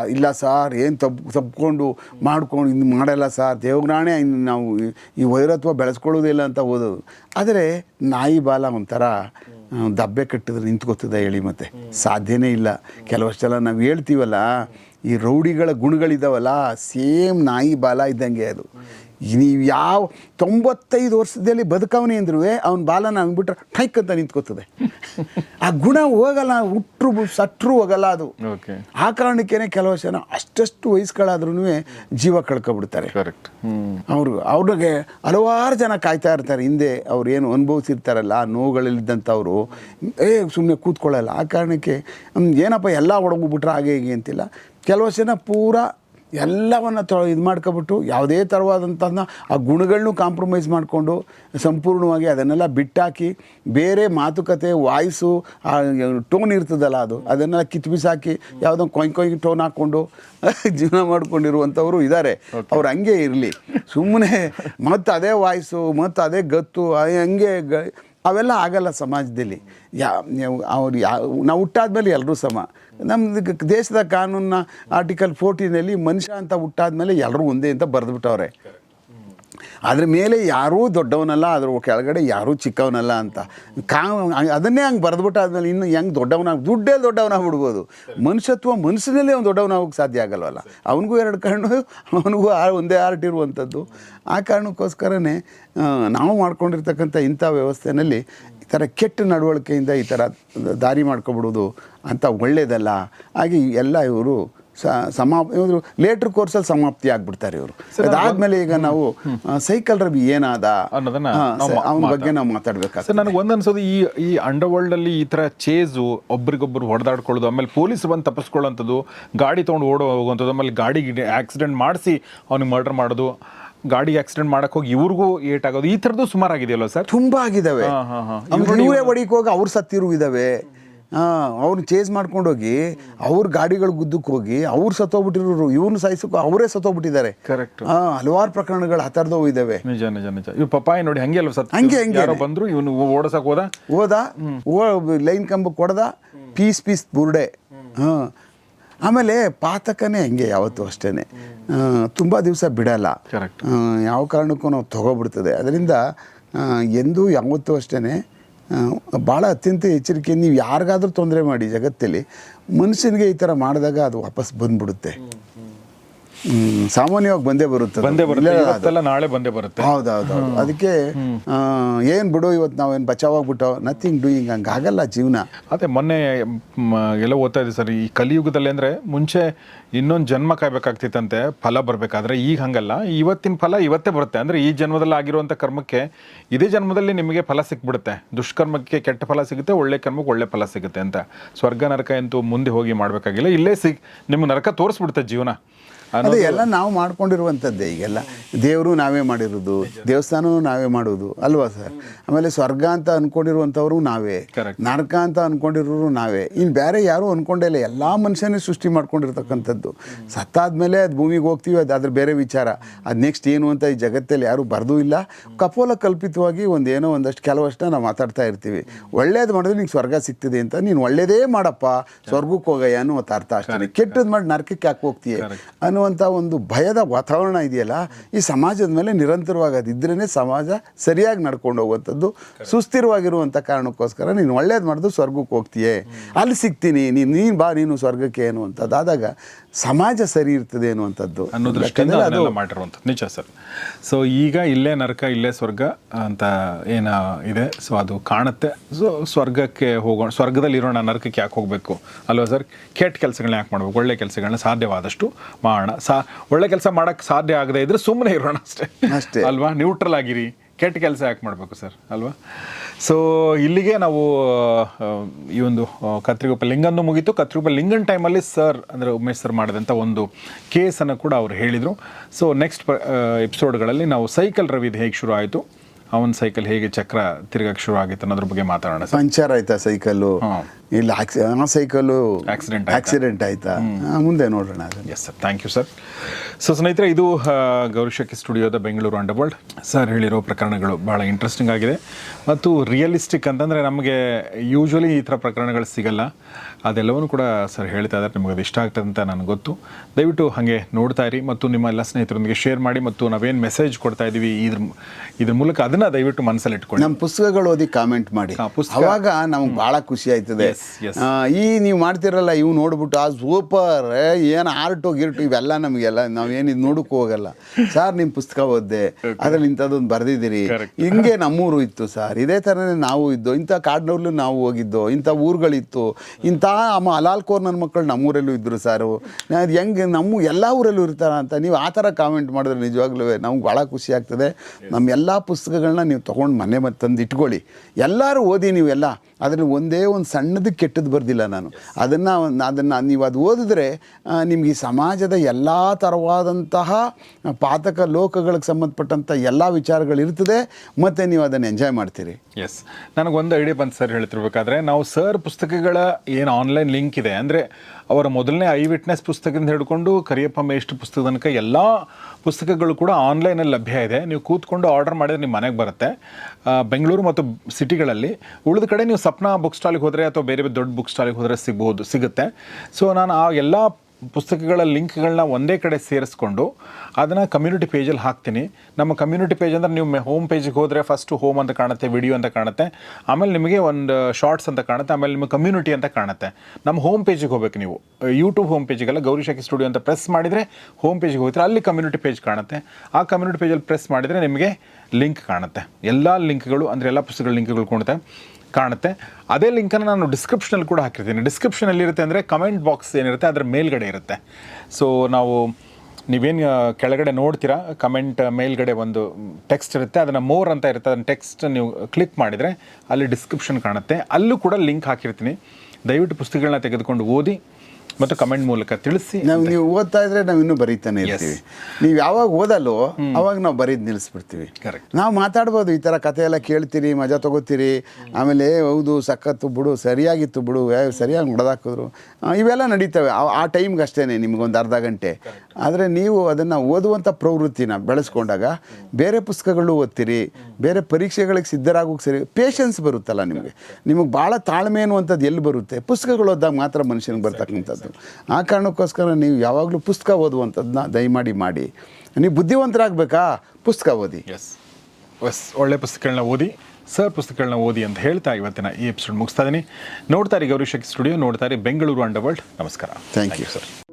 ಇಲ್ಲ ಸಾರ್, ಏನು ತಪ್ಪು ತಪ್ಪಿಕೊಂಡು ಮಾಡ್ಕೊಂಡು ಇನ್ನು ಮಾಡಲ್ಲ ಸಾರ್ ದೇವ್ರಾಣೆ ಇನ್ನು ನಾವು ಈ- ವೈರತ್ವ ಬೆಳೆಸ್ಕೊಳ್ಳೋದಿಲ್ಲ ಅಂತ ಓದೋದು. ಆದರೆ ನಾಯಿ ಬಾಲ ಒಂಥರ ದಬ್ಬೆ ಕಟ್ಟಿದ್ರೆ ನಿಂತ್ಕೋತದ ಹೇಳಿ ಮತ್ತೆ. ಸಾಧ್ಯನೇ ಇಲ್ಲ. ಕೆಲವಷ್ಟೆಲ್ಲ ನಾವು ಹೇಳ್ತೀವಲ್ಲ, ಈ ರೌಡಿಗಳ ಗುಣಗಳಿದ್ದಾವಲ್ಲ ಸೇಮ್ ನಾಯಿ ಬಾಲ ಇದ್ದಂಗೆ ಅದು. ನೀವು ಯಾವ ತೊಂಬತ್ತೈದು ವರ್ಷದಲ್ಲಿ ಬದುಕವನೇ ಅಂದ್ರೂ ಅವ್ನ ಬಾಲನ ಅಂದ್ಬಿಟ್ರೆ ಟೈಕ್ ಅಂತ ನಿಂತ್ಕೋತದೆ. ಆ ಗುಣ ಹೋಗಲ್ಲ ಹುಟ್ಟರು ಸಟ್ರು ಹೋಗಲ್ಲ ಅದು. ಓಕೆ ಆ ಕಾರಣಕ್ಕೇನೆ ಕೆಲವು ಜನ ಅಷ್ಟಷ್ಟು ವಯಸ್ಸುಗಳಾದ್ರೂ ಜೀವ ಕಳ್ಕೊಬಿಡ್ತಾರೆ. ಅವರು ಅವ್ರಿಗೆ ಹಲವಾರು ಜನ ಕಾಯ್ತಾ ಇರ್ತಾರೆ. ಹಿಂದೆ ಅವ್ರು ಏನು ಅನುಭವಿಸಿರ್ತಾರಲ್ಲ ಆ ನೋವುಗಳಲ್ಲಿದ್ದಂಥವ್ರು ಏ ಸುಮ್ಮನೆ ಕೂತ್ಕೊಳ್ಳಲ್ಲ. ಆ ಕಾರಣಕ್ಕೆ ಏನಪ್ಪ ಎಲ್ಲ ಒಡಗೋಗ್ಬಿಟ್ರೆ ಹಾಗೆ ಹೀಗೆ ಅಂತಿಲ್ಲ. ಕೆಲವು ಜನ ಪೂರಾ ಎಲ್ಲವನ್ನ ತೊ ಇದು ಮಾಡ್ಕೊಬಿಟ್ಟು ಯಾವುದೇ ಥರವಾದಂಥ ಆ ಗುಣಗಳನ್ನೂ ಕಾಂಪ್ರಮೈಸ್ ಮಾಡಿಕೊಂಡು ಸಂಪೂರ್ಣವಾಗಿ ಅದನ್ನೆಲ್ಲ ಬಿಟ್ಟಾಕಿ ಬೇರೆ ಮಾತುಕತೆ ವಾಯ್ಸು ಆ ಟೋನ್ ಇರ್ತದಲ್ಲ ಅದು ಅದನ್ನೆಲ್ಲ ಕಿತ್ತು ಬಿಸಾಕಿ ಯಾವುದೋ ಕೊಯ್ ಕೊಯ್ ಟೋನ್ ಹಾಕ್ಕೊಂಡು ಜೀವನ ಮಾಡ್ಕೊಂಡಿರುವಂಥವ್ರು ಇದ್ದಾರೆ ಅವ್ರು ಹಂಗೆ ಇರಲಿ. ಸುಮ್ಮನೆ ಮತ್ತು ಅದೇ ವಾಯ್ಸು ಮತ್ತು ಅದೇ ಗತ್ತು ಹಂಗೆ ಗ ಅವೆಲ್ಲ ಆಗಲ್ಲ ಸಮಾಜದಲ್ಲಿ. ಯಾ ಅವ್ರು ಯಾ, ನಾವು ಹುಟ್ಟಾದ್ಮೇಲೆ ಎಲ್ಲರೂ ಸಮ. ನಮ್ಮ ದೇಶದ ಕಾನೂನ ಆರ್ಟಿಕಲ್ ಫೋರ್ಟೀನಲ್ಲಿ ಮನುಷ್ಯ ಅಂತ ಹುಟ್ಟಾದ್ಮೇಲೆ ಎಲ್ಲರೂ ಒಂದೇ ಅಂತ ಬರೆದ್ಬಿಟ್ಟವ್ರೆ. ಅದ್ರ ಮೇಲೆ ಯಾರೂ ದೊಡ್ಡವನಲ್ಲ ಅದ್ರ ಕೆಳಗಡೆ ಯಾರೂ ಚಿಕ್ಕವನಲ್ಲ ಅಂತ. ಕಾ, ಅದನ್ನೇ ಹಂಗೆ ಬರೆದ್ಬಿಟ್ಟಾದ್ಮೇಲೆ ಇನ್ನು ಹೆಂಗೆ ದೊಡ್ಡವನಾಗಿ, ದುಡ್ಡೇ ದೊಡ್ಡವನಾಗ್ಬಿಡ್ಬೋದು. ಮನುಷ್ಯತ್ವ ಮನುಷ್ಯನಲ್ಲೇ ಅವ್ನು ದೊಡ್ಡವನಾಗೋಕ್ಕೆ ಸಾಧ್ಯ ಆಗಲ್ವಲ್ಲ? ಅವನಿಗೂ ಎರಡು ಕಣ್ಣು ಅವನಿಗೂ ಆ ಒಂದೇ ಆರ್ಟ್ ಇರುವಂಥದ್ದು. ಆ ಕಾರಣಕ್ಕೋಸ್ಕರನೇ ನಾವು ಮಾಡ್ಕೊಂಡಿರ್ತಕ್ಕಂಥ ಇಂಥ ವ್ಯವಸ್ಥೆಯಲ್ಲಿ ಈ ಥರ ಕೆಟ್ಟ ನಡವಳಿಕೆಯಿಂದ ಈ ಥರ ದಾರಿ ಮಾಡ್ಕೊಬಿಡೋದು ಅಂತ ಒಳ್ಳೆಯದಲ್ಲ ಹಾಗೆ ಎಲ್ಲ ಇವರು ಸಮಾ ಇವರು ಲೇಟ್ರ್ ಕೋರ್ಸಲ್ಲಿ ಸಮಾಪ್ತಿ ಆಗ್ಬಿಡ್ತಾರೆ ಇವರು. ಅದಾದ್ಮೇಲೆ ಈಗ ನಾವು ಸೈಕಲ್ ರವಿ ಏನಾದ? ಅನ್ನೋದನ್ನ ಅವನ ಬಗ್ಗೆ ನಾವು ಮಾತಾಡ್ಬೇಕಾಗ್ತದೆ. ಸರ್ ನನಗೆ ಒಂದನ್ಸೋದು ಈ ಈ ಅಂಡರ್ ವರ್ಲ್ಡ್ ಅಲ್ಲಿ ಈ ತರ ಚೇಸು ಒಬ್ರಿಗೊಬ್ರು ಹೊಡೆದಾಡ್ಕೊಳ್ಳೋದು ಆಮೇಲೆ ಪೊಲೀಸ್ ಬಂದು ತಪ್ಪಿಸ್ಕೊಳ್ಳೋಂಥದ್ದು ಗಾಡಿ ತೊಗೊಂಡು ಓಡೋ ಹೋಗುವಂಥದ್ದು ಆಮೇಲೆ ಗಾಡಿ ಆಕ್ಸಿಡೆಂಟ್ ಮಾಡಿಸಿ ಅವ್ನಿಗೆ ಮರ್ಡರ್ ಮಾಡೋದು ಗಾಡಿ ಆಕ್ಸಿಡೆಂಟ್ ಮಾಡಕ್ ಹೋಗಿ ಇವ್ರಿಗೂ ಏಟ್ ಆಗೋದು ಈ ಥರದ್ದು ಸುಮಾರಾಗಿದೆಯಲ್ಲ ಸರ್? ತುಂಬಾ ಆಗಿದಾವೆ. ಇವರೇ ಹೋಗಿ ಅವ್ರು ಸತ್ತಿರು ಇದಾವೆ. ಅವ್ರು ಚೇಸ್ ಮಾಡ್ಕೊಂಡೋಗಿ ಅವ್ರ ಗಾಡಿಗಳು ಗುದ್ದಕ್ಕೆ ಹೋಗಿ ಅವ್ರು ಸತ್ತೋಗ್ಬಿಟ್ಟಿರೋರು ಇವ್ರನ್ನ ಸಾಯಿಸಕ್ಕೂ ಅವರೇ ಸತ್ತೋಗ್ಬಿಟ್ಟಿದ್ದಾರೆ. ಕರೆಕ್ಟ್ ಹಾಂ ಹಲವಾರು ಪ್ರಕರಣಗಳು ಆ ಥರದವು ಇದಾವೆ. ನಿಜ ನಿಜ ನಿಜ. ಇವ್ ಪಪ್ಪಾಯಿ ನೋಡಿ ಹಂಗೆ ಅಲ್ವ ಸತ್ ಹಂಗೆ, ಹಂಗೆ. ಯಾರೋ ಬಂದ್ರು ಇವನು ಓಡಸಕ್ ಹೋದ? ಹೋದ ಓ ಲೈನ್ ಕಂಬ ಕೊಡದ ಪೀಸ್ ಪೀಸ್ ಬುರ್ಡೆ. ಹಾಂ. ಆಮೇಲೆ ಪಾತಕನೇ ಹಂಗೆ ಯಾವತ್ತೂ ಅಷ್ಟೇ ತುಂಬ ದಿವಸ ಬಿಡಲ್ಲ. ಕರೆಕ್ಟ್ ಆ, ಯಾವ ಕಾರಣಕ್ಕೂ ನಾವು ತಗೋಬಿಡ್ತದೆ. ಅದರಿಂದ ಆ, ಎಂದೂ ಯಾವತ್ತೂ ಅಷ್ಟೇ ಭಾಳ ಅತ್ಯಂತ ಎಚ್ಚರಿಕೆ. ನೀವು ಯಾರಿಗಾದ್ರೂ ತೊಂದರೆ ಮಾಡಿ ಜಗತ್ತಲ್ಲಿ, ಮನುಷ್ಯನಿಗೆ ಈ ಥರ ಮಾಡಿದಾಗ ಅದು ವಾಪಸ್ ಬಂದ್ಬಿಡುತ್ತೆ. ಸಾಮಾನ್ಯವಾಗಿ ಬಂದೇ ಬರುತ್ತೆ. ಬಂದೇ ಬರುತ್ತೆ. ಇವತ್ತೆಲ್ಲ ನಾಳೆ ಬಂದೇ ಬರುತ್ತೆ. ಹೌದೌದು ಅದಕ್ಕೆ ಏನ್ ಬಿಡು ಇವತ್ತು ನಾವೇನು ಬಚಾವಾಗ್ಬಿಟ್ಟೋ ನಥಿಂಗ್ ಡೂಯಿಂಗ್ ಹಂಗೆ ಆಗಲ್ಲ ಜೀವನ. ಅದೇ ಮೊನ್ನೆ ಎಲ್ಲ ಓದ್ತಾ ಇದೆ ಸರ್ ಈ ಕಲಿಯುಗದಲ್ಲಿ ಅಂದ್ರೆ ಮುಂಚೆ ಇನ್ನೊಂದು ಜನ್ಮ ಕಾಯ್ಬೇಕಾಗ್ತಿತ್ತಂತೆ ಫಲ ಬರ್ಬೇಕಾದ್ರೆ ಈಗ ಹಂಗಲ್ಲ. ಇವತ್ತಿನ ಫಲ ಇವತ್ತೇ ಬರುತ್ತೆ. ಅಂದ್ರೆ ಈ ಜನ್ಮದಲ್ಲಿ ಆಗಿರುವಂತ ಕರ್ಮಕ್ಕೆ ಇದೇ ಜನ್ಮದಲ್ಲಿ ನಿಮಗೆ ಫಲ ಸಿಕ್ಬಿಡುತ್ತೆ. ದುಷ್ಕರ್ಮಕ್ಕೆ ಕೆಟ್ಟ ಫಲ ಸಿಗುತ್ತೆ ಒಳ್ಳೆ ಕರ್ಮಕ್ಕೆ ಒಳ್ಳೆ ಫಲ ಸಿಗುತ್ತೆ ಅಂತ. ಸ್ವರ್ಗ ನರಕ ಅಂತೂ ಮುಂದೆ ಹೋಗಿ ಮಾಡ್ಬೇಕಾಗಿಲ್ಲ. ಇಲ್ಲೇ ಸಿಗ್ ನಿಮ್ಗೆ ನರಕ ತೋರಿಸ್ಬಿಡುತ್ತೆ ಜೀವನ. ಅದೇ ಎಲ್ಲ ನಾವು ಮಾಡ್ಕೊಂಡಿರುವಂಥದ್ದೇ ಈಗೆಲ್ಲ. ದೇವರು ನಾವೇ ಮಾಡಿರೋದು ದೇವಸ್ಥಾನವೂ ನಾವೇ ಮಾಡೋದು ಅಲ್ವಾ ಸರ್? ಆಮೇಲೆ ಸ್ವರ್ಗ ಅಂತ ಅನ್ಕೊಂಡಿರುವಂಥವ್ರು ನಾವೇ. ನರಕ ಅಂತ ಅನ್ಕೊಂಡಿರೋರು ನಾವೇ. ಇನ್ನು ಬೇರೆ ಯಾರೂ ಅಂದ್ಕೊಂಡೇ ಇಲ್ಲ ಎಲ್ಲ ಮನುಷ್ಯನೇ ಸೃಷ್ಟಿ ಮಾಡ್ಕೊಂಡಿರ್ತಕ್ಕಂಥದ್ದು. ಸತ್ತಾದ್ಮೇಲೆ ಅದು ಭೂಮಿಗೆ ಹೋಗ್ತೀವಿ ಅದು ಅದ್ರ ಬೇರೆ ವಿಚಾರ. ಅದು ನೆಕ್ಸ್ಟ್ ಏನು ಅಂತ ಈ ಜಗತ್ತಲ್ಲಿ ಯಾರೂ ಬರೆದೂ ಇಲ್ಲ. ಕಪೋಲ ಕಲ್ಪಿತವಾಗಿ ಒಂದು ಏನೋ ಒಂದಷ್ಟು ಕೆಲವಷ್ಟು ನಾವು ಮಾತಾಡ್ತಾ ಇರ್ತೀವಿ. ಒಳ್ಳೇದು ಮಾಡಿದ್ರೆ ನಿಂಗೆ ಸ್ವರ್ಗ ಸಿಗ್ತದೆ ಅಂತ ನೀನು ಒಳ್ಳೇದೇ ಮಾಡಪ್ಪ ಸ್ವರ್ಗಕ್ಕೆ ಹೋಗಯ್ಯ ಅನ್ನೋ ಅರ್ಥ ಅಷ್ಟೇ. ಕೆಟ್ಟದ್ದು ಮಾಡಿ ನರಕಕ್ಕೆ ಯಾಕೆ ಹೋಗ್ತೀಯ? ಅನ್ನುವಂಥ ಒಂದು ಭಯದ ವಾತಾವರಣ ಇದೆಯಲ್ಲ, ಈ ಸಮಾಜದ ಮೇಲೆ ನಿರಂತರವಾಗಿ ಅದಿದ್ರೇ ಸಮಾಜ ಸರಿಯಾಗಿ ನಡ್ಕೊಂಡು ಹೋಗುವಂಥದ್ದು, ಸುಸ್ಥಿರವಾಗಿರುವಂಥ ಕಾರಣಕ್ಕೋಸ್ಕರ ನೀನು ಒಳ್ಳೇದು ಮಾಡಿದ್ರು ಸ್ವರ್ಗಕ್ಕೆ ಹೋಗ್ತೀಯೇ. ಅಲ್ಲಿ ಸಿಗ್ತೀನಿ, ನೀನು ನೀನು ಬಾ, ನೀನು ಸ್ವರ್ಗಕ್ಕೆ ಏನು ಆದಾಗ ಸಮಾಜ ಸರಿ ಇರ್ತದೆ ಅನ್ನುವಂಥದ್ದು. ಅನ್ನೋ ದೃಷ್ಟಿಯಿಂದ ಅದನ್ನೆಲ್ಲ ಮಾಡಿರುವಂಥದ್ದು. ನಿಜ ಸರ್. ಸೊ ಈಗ ಇಲ್ಲೇ ನರಕ ಇಲ್ಲೇ ಸ್ವರ್ಗ ಅಂತ ಏನ ಇದೆ. ಸೊ ಅದು ಕಾಣುತ್ತೆ. ಸೊ ಸ್ವರ್ಗಕ್ಕೆ ಹೋಗೋಣ ಸ್ವರ್ಗದಲ್ಲಿ ಇರೋಣ ನರಕಕ್ಕೆ ಯಾಕೆ ಹೋಗಬೇಕು? ಅಲ್ವಾ ಸರ್? ಕೆಟ್ಟ ಕೆಲಸಗಳನ್ನ ಯಾಕೆ ಮಾಡಬೇಕು? ಒಳ್ಳೆ ಕೆಲಸಗಳನ್ನ ಸಾಧ್ಯವಾದಷ್ಟು ಮಾಡೋಣ. ಸಾ ಒಳ್ಳೆ ಕೆಲಸ ಮಾಡೋಕ್ಕೆ ಸಾಧ್ಯ ಆಗದೆ ಇದ್ರೆ ಸುಮ್ಮನೆ ಇರೋಣ ಅಷ್ಟೇ. ಅಷ್ಟೇ. ಅಲ್ವಾ? ನ್ಯೂಟ್ರಲ್ ಆಗಿರಿ. ಕೆಟ್ಟ ಕೆಲಸ ಯಾಕೆ ಮಾಡಬೇಕು ಸರ್? ಅಲ್ವಾ? ಸೊ ಇಲ್ಲಿಗೆ ನಾವು ಈ ಒಂದು ಕತ್ರಿಗೊಬ್ಬ ಕತ್ರಿಗುಪ್ಪ ಲಿಂಗನ್ನು ಮುಗೀತು ಕತ್ರಿಗೊಬ್ಬ ಲಿಂಗನ್ ಟೈಮಲ್ಲಿ ಸರ್ ಅಂದರೆ ಉಮೇಶ್ ಸರ್ ಮಾಡಿದಂಥ ಒಂದು ಕೇಸನ್ನು ಕೂಡ ಅವರು ಹೇಳಿದರು. ಸೊ ನೆಕ್ಸ್ಟ್ ಎಪಿಸೋಡ್ಗಳಲ್ಲಿ ನಾವು ಸೈಕಲ್ ರವಿದು ಹೇಗೆ ಶುರು ಆಯಿತು ಅವನ ಸೈಕಲ್ ಹೇಗೆ ಚಕ್ರ ತಿರುಗಕ್ಕೆ ಶುರು ಆಗಿತ್ತು ಅನ್ನೋದ್ರ ಬಗ್ಗೆ ಮಾತಾಡೋಣ ಪಂಚರ್ ಆಯ್ತಾ ಸೈಕಲ್ಲು ಹಾಂ. ಇಲ್ಲ ಆ ಸೈಕಲ್ಲು ಆಕ್ಸಿಡೆಂಟ್? ಆಕ್ಸಿಡೆಂಟ್ ಆಯ್ತಾ? ಮುಂದೆ ನೋಡೋಣ yes sir thank you sir so ಸ್ನೇಹಿತರೆ ಇದು ಆ, ಗೌರಿಶಕ್ಕಿ ಸ್ಟುಡಿಯೋದ ಬೆಂಗಳೂರು ಅಂಡರ್ ವರ್ಲ್ಡ್ ಸರ್ ಹೇಳಿರೋ ಪ್ರಕರಣಗಳು ಭಾಳ ಇಂಟ್ರೆಸ್ಟಿಂಗ್ ಆಗಿದೆ. ಮತ್ತು ರಿಯಲಿಸ್ಟಿಕ್ ಅಂತಂದರೆ ನಮಗೆ ಯೂಶ್ವಲಿ ಈ ಥರ ಪ್ರಕರಣಗಳು ಸಿಗಲ್ಲ. ಅದೆಲ್ಲವನ್ನೂ ಕೂಡ ಸರ್ ಹೇಳ್ತಾ ಇದ್ದಾರೆ. ನಿಮಗೆ ಅದು ಇಷ್ಟ ಆಗ್ತದೆ ಅಂತ ನನಗೆ ಗೊತ್ತು. ದಯವಿಟ್ಟು ಹಾಗೆ ನೋಡ್ತಾ ಇರಿ ಮತ್ತು ನಿಮ್ಮ ಎಲ್ಲ ಸ್ನೇಹಿತರೊಂದಿಗೆ ಶೇರ್ ಮಾಡಿ ಮತ್ತು ನಾವೇನು ಮೆಸೇಜ್ ಕೊಡ್ತಾ ಇದ್ದೀವಿ ಇದ್ರ ಇದ್ರ ಮೂಲಕ ಅದನ್ನು ದಯವಿಟ್ಟು ಮನಸ್ಸಲ್ಲಿ ಇಟ್ಕೊಳ್ಳಿ. ನಮ್ಮ ಪುಸ್ತಕಗಳು ಓದಿ ಕಾಮೆಂಟ್ ಮಾಡಿ. ಅವಾಗ ನಮ್ಗೆ ಭಾಳ ಖುಷಿ ಆಯ್ತದೆ. ಈ ನೀವು ಮಾಡ್ತಿರಲ್ಲ ಇವು ನೋಡ್ಬಿಟ್ಟು ಆ ಸೂಪರ್ ಏನು ಆರ್ಟು ಗಿರ್ಟು ಇವೆಲ್ಲ ನಮಗೆಲ್ಲ ನಾವೇನು ಇದು ನೋಡಕ್ಕೆ ಹೋಗಲ್ಲ. ಸರ್ ನಿಮ್ಮ ಪುಸ್ತಕ ಓದ್ದೆ. ಅದ್ರಲ್ಲಿ ಇಂಥದ್ದೊಂದು ಬರೆದಿದ್ದೀರಿ. ಹಿಂಗೆ ನಮ್ಮೂರು ಇತ್ತು ಸರ್ ಇದೇ ಥರನೇ ನಾವು ಇದ್ದು ಇಂಥ ಕಾಡಿನವ್ರಲ್ಲೂ ನಾವು ಹೋಗಿದ್ದು ಇಂಥ ಊರುಗಳಿತ್ತು. ಇಂಥ ಅಮ್ಮ ಅಲಾಲ್ಕೋರ್ ನನ್ನ ಮಕ್ಕಳು ನಮ್ಮೂರಲ್ಲೂ ಇದ್ದರು ಸಾರು ಅದು ಹೆಂಗೆ ನಮ್ಮ ಎಲ್ಲ ಊರಲ್ಲೂ ಇರ್ತಾರ ಅಂತ ನೀವು ಆ ಥರ ಕಾಮೆಂಟ್ ಮಾಡಿದ್ರೆ ನಿಜವಾಗ್ಲೂ ನಮ್ಗೆ ಭಾಳ ಖುಷಿ ಆಗ್ತದೆ. ನಮ್ಮ ಎಲ್ಲ ಪುಸ್ತಕಗಳನ್ನ ನೀವು ತೊಗೊಂಡು ಮನೆ ಮತ್ತೆ ತಂದು ಇಟ್ಕೊಳ್ಳಿ. ಎಲ್ಲರೂ ಓದಿ ನೀವೆಲ್ಲ. ಅದರಲ್ಲಿ ಒಂದೇ ಒಂದು ಸಣ್ಣದು ಒಳ್ಳೆಯದಕ್ಕೆ ಕೆಟ್ಟದ್ದು ಬರ್ದಿಲ್ಲ ನಾನು. ಅದನ್ನು ಅದನ್ನು ನೀವು ಅದು ಓದಿದ್ರೆ ನಿಮಗೆ ಸಮಾಜದ ಎಲ್ಲ ಥರವಾದಂತಹ ಪಾತಕ ಲೋಕಗಳಿಗೆ ಸಂಬಂಧಪಟ್ಟಂಥ ಎಲ್ಲ ವಿಚಾರಗಳು ಇರ್ತದೆ ಮತ್ತು ನೀವು ಅದನ್ನು ಎಂಜಾಯ್ ಮಾಡ್ತೀರಿ. ಎಸ್ ನನಗೊಂದು ಐಡಿಯಾ ಬಂತು ಸರ್ ಹೇಳ್ತಿರ್ಬೇಕಾದ್ರೆ ನಾವು ಸರ್ ಪುಸ್ತಕಗಳ ಏನು ಆನ್ಲೈನ್ ಲಿಂಕ್ ಇದೆ ಅಂದರೆ ಅವರ ಮೊದಲನೇ ಐ ವಿಟ್ನೆಸ್ ಪುಸ್ತಕದಿಂದ ಹಿಡ್ಕೊಂಡು ಕರಿಯಪ್ಪ ಮೇಷ್ಟ್ ಪುಸ್ತಕ ತನಕ ಎಲ್ಲ ಪುಸ್ತಕಗಳು ಕೂಡ ಆನ್ಲೈನಲ್ಲಿ ಲಭ್ಯ ಇದೆ. ನೀವು ಕೂತ್ಕೊಂಡು ಆರ್ಡರ್ ಮಾಡಿದ್ರೆ ನಿಮ್ಮ ಮನೆಗೆ ಬರುತ್ತೆ. ಬೆಂಗಳೂರು ಮತ್ತು ಸಿಟಿಗಳಲ್ಲಿ. ಉಳಿದ ಕಡೆ ನೀವು ಸಪ್ನಾ ಬುಕ್ ಸ್ಟಾಲಿಗೆ ಹೋದರೆ ಅಥವಾ ಬೇರೆ ಬೇರೆ ದೊಡ್ಡ ಬುಕ್ ಸ್ಟಾಲಿಗೆ ಹೋದರೆ ಸಿಗ್ಬೋದು, ಸಿಗುತ್ತೆ. ಸೊ ನಾನು ಆ ಎಲ್ಲ ಪುಸ್ತಕಗಳ ಲಿಂಕ್ಗಳನ್ನ ಒಂದೇ ಕಡೆ ಸೇರಿಸ್ಕೊಂಡು ಅದನ್ನು ಕಮ್ಯುನಿಟಿ ಪೇಜಲ್ಲಿ ಹಾಕ್ತೀನಿ. ನಮ್ಮ ಕಮ್ಯುನಿಟಿ ಪೇಜ್ ಅಂದರೆ ನೀವು ಹೋಮ್ ಪೇಜಿಗೆ ಹೋದರೆ ಫಸ್ಟು ಹೋಮ್ ಅಂತ ಕಾಣುತ್ತೆ ವಿಡಿಯೋ ಅಂತ ಕಾಣುತ್ತೆ. ಆಮೇಲೆ ನಿಮಗೆ ಒಂದು ಶಾರ್ಟ್ಸ್ ಅಂತ ಕಾಣುತ್ತೆ, ಆಮೇಲೆ ನಿಮ್ಮ ಕಮ್ಯುನಿಟಿ ಅಂತ ಕಾಣುತ್ತೆ. ನಮ್ಮ ಹೋಮ್ ಪೇಜಿಗೆ ಹೋಗ್ಬೇಕು ನೀವು. ಯೂಟ್ಯೂಬ್ ಹೋಮ್ ಪೇಜಿಗೆಲ್ಲ ಗೌರಿ ಶಾಖಿ ಸ್ಟುಡಿಯೋ ಅಂತ ಪ್ರೆಸ್ ಮಾಡಿದರೆ ಹೋಮ್ ಪೇಜಿಗೆ ಹೋಗ್ತಾರೆ, ಅಲ್ಲಿ ಕಮ್ಯುನಿಟಿ ಪೇಜ್ ಕಾಣುತ್ತೆ. ಆ ಕಮ್ಯುನಿಟಿ ಪೇಜಲ್ಲಿ ಪ್ರೆಸ್ ಮಾಡಿದರೆ ನಿಮಗೆ ಲಿಂಕ್ ಕಾಣುತ್ತೆ. ಎಲ್ಲ ಲಿಂಕ್ಗಳು ಅಂದರೆ ಎಲ್ಲ ಪುಸ್ತಕಗಳ ಲಿಂಕ್ಗಳು ಕಾಣುತ್ತೆ ಕಾಣುತ್ತೆ. ಅದೇ ಲಿಂಕನ್ನು ನಾನು ಡಿಸ್ಕ್ರಿಪ್ಷನಲ್ಲಿ ಕೂಡ ಹಾಕಿರ್ತೀನಿ. ಡಿಸ್ಕ್ರಿಪ್ಷನಲ್ಲಿ ಇರುತ್ತೆ ಅಂದರೆ ಕಮೆಂಟ್ ಬಾಕ್ಸ್ ಏನಿರುತ್ತೆ, ಅದರ ಮೇಲ್ಗಡೆ ಇರುತ್ತೆ. ಸೊ ನಾವು ನೀವೇನು ಕೆಳಗಡೆ ನೋಡ್ತೀರಾ ಕಮೆಂಟ್ ಮೇಲ್ಗಡೆ ಒಂದು ಟೆಕ್ಸ್ಟ್ ಇರುತ್ತೆ, ಅದನ್ನು ಮೋರ್ ಅಂತ ಇರುತ್ತೆ, ಅದನ್ನು ಟೆಕ್ಸ್ಟ್ ನೀವು ಕ್ಲಿಕ್ ಮಾಡಿದರೆ ಅಲ್ಲಿ ಡಿಸ್ಕ್ರಿಪ್ಷನ್ ಕಾಣುತ್ತೆ. ಅಲ್ಲೂ ಕೂಡ ಲಿಂಕ್ ಹಾಕಿರ್ತೀನಿ. ದಯವಿಟ್ಟು ಪುಸ್ತಕಗಳನ್ನ ತೆಗೆದುಕೊಂಡು ಓದಿ ಮತ್ತು ಕಮೆಂಟ್ ಮೂಲಕ ತಿಳಿಸಿ ನಾವು ನೀವು ಓದ್ತಾ ಇದ್ರೆ ನಾವು ಇನ್ನೂ ಬರೀತಾನೆ ಇರ್ತೀವಿ. ನೀವು ಯಾವಾಗ ಓದಲ್ಲೋ ಅವಾಗ ನಾವು ಬರೀದ್ ನಿಲ್ಲಿಸ್ಬಿಡ್ತೀವಿ. ನಾವು ಮಾತಾಡ್ಬೋದು ಈ ಥರ ಕಥೆ ಎಲ್ಲ ಕೇಳ್ತೀರಿ ಮಜಾ ತಗೋತೀರಿ. ಆಮೇಲೆ ಹೌದು ಸಖತ್ತು ಬಿಡು ಸರಿಯಾಗಿತ್ತು ಬಿಡು ಸರಿಯಾಗಿ ಹೊಡೆದಾಕಿದ್ರು. ಇವೆಲ್ಲ ನಡೀತವೆ. ಆ- ಆ ಟೈಮ್ಗೆ ಅಷ್ಟೇ ನಿಮಗೊಂದು ಅರ್ಧ ಗಂಟೆ. ಆದರೆ ನೀವು ಅದನ್ನು ಓದುವಂಥ ಪ್ರವೃತ್ತಿನ ಬೆಳೆಸ್ಕೊಂಡಾಗ ಬೇರೆ ಪುಸ್ತಕಗಳು ಓದ್ತೀರಿ ಬೇರೆ ಪರೀಕ್ಷೆಗಳಿಗೆ ಸಿದ್ಧರಾಗೋಕೆ ಸರಿ ಪೇಷನ್ಸ್ ಬರುತ್ತಲ್ಲ ನಿಮಗೆ. ನಿಮಗೆ ಭಾಳ ತಾಳ್ಮೆ ಅನ್ನುವಂಥದ್ದು ಎಲ್ಲಿ ಬರುತ್ತೆ? ಪುಸ್ತಕಗಳು ಓದಿದಾಗ ಮಾತ್ರ ಮನುಷ್ಯನಿಗೆ ಬರ್ತಕ್ಕಂಥದ್ದು. ಆ ಕಾರಣಕ್ಕೋಸ್ಕರ ನೀವು ಯಾವಾಗಲೂ ಪುಸ್ತಕ ಓದುವಂಥದ್ದನ್ನ ದಯಮಾಡಿ ಮಾಡಿ. ನೀವು ಬುದ್ಧಿವಂತರಾಗಬೇಕಾ? ಪುಸ್ತಕ ಓದಿ. ಎಸ್ ಎಸ್ ಒಳ್ಳೆ ಪುಸ್ತಕಗಳನ್ನ ಓದಿ. ಸರ್ ಪುಸ್ತಕಗಳನ್ನ ಓದಿ ಅಂತ ಹೇಳ್ತಾ ಇವತ್ತಿನ ಈ ಎಪಿಸೋಡ್ ಮುಗಿಸ್ತಾ ಇದ್ದೀನಿ. ನೋಡ್ತಾರೆ ಗೌರಿ ಶಕ್ತಿ ಸ್ಟುಡಿಯೋ ನೋಡ್ತಾರೆ ಬೆಂಗಳೂರು ಅಂಡರ್ ವರ್ಲ್ಡ್ ನಮಸ್ಕಾರ ಥ್ಯಾಂಕ್ ಯು ಸರ್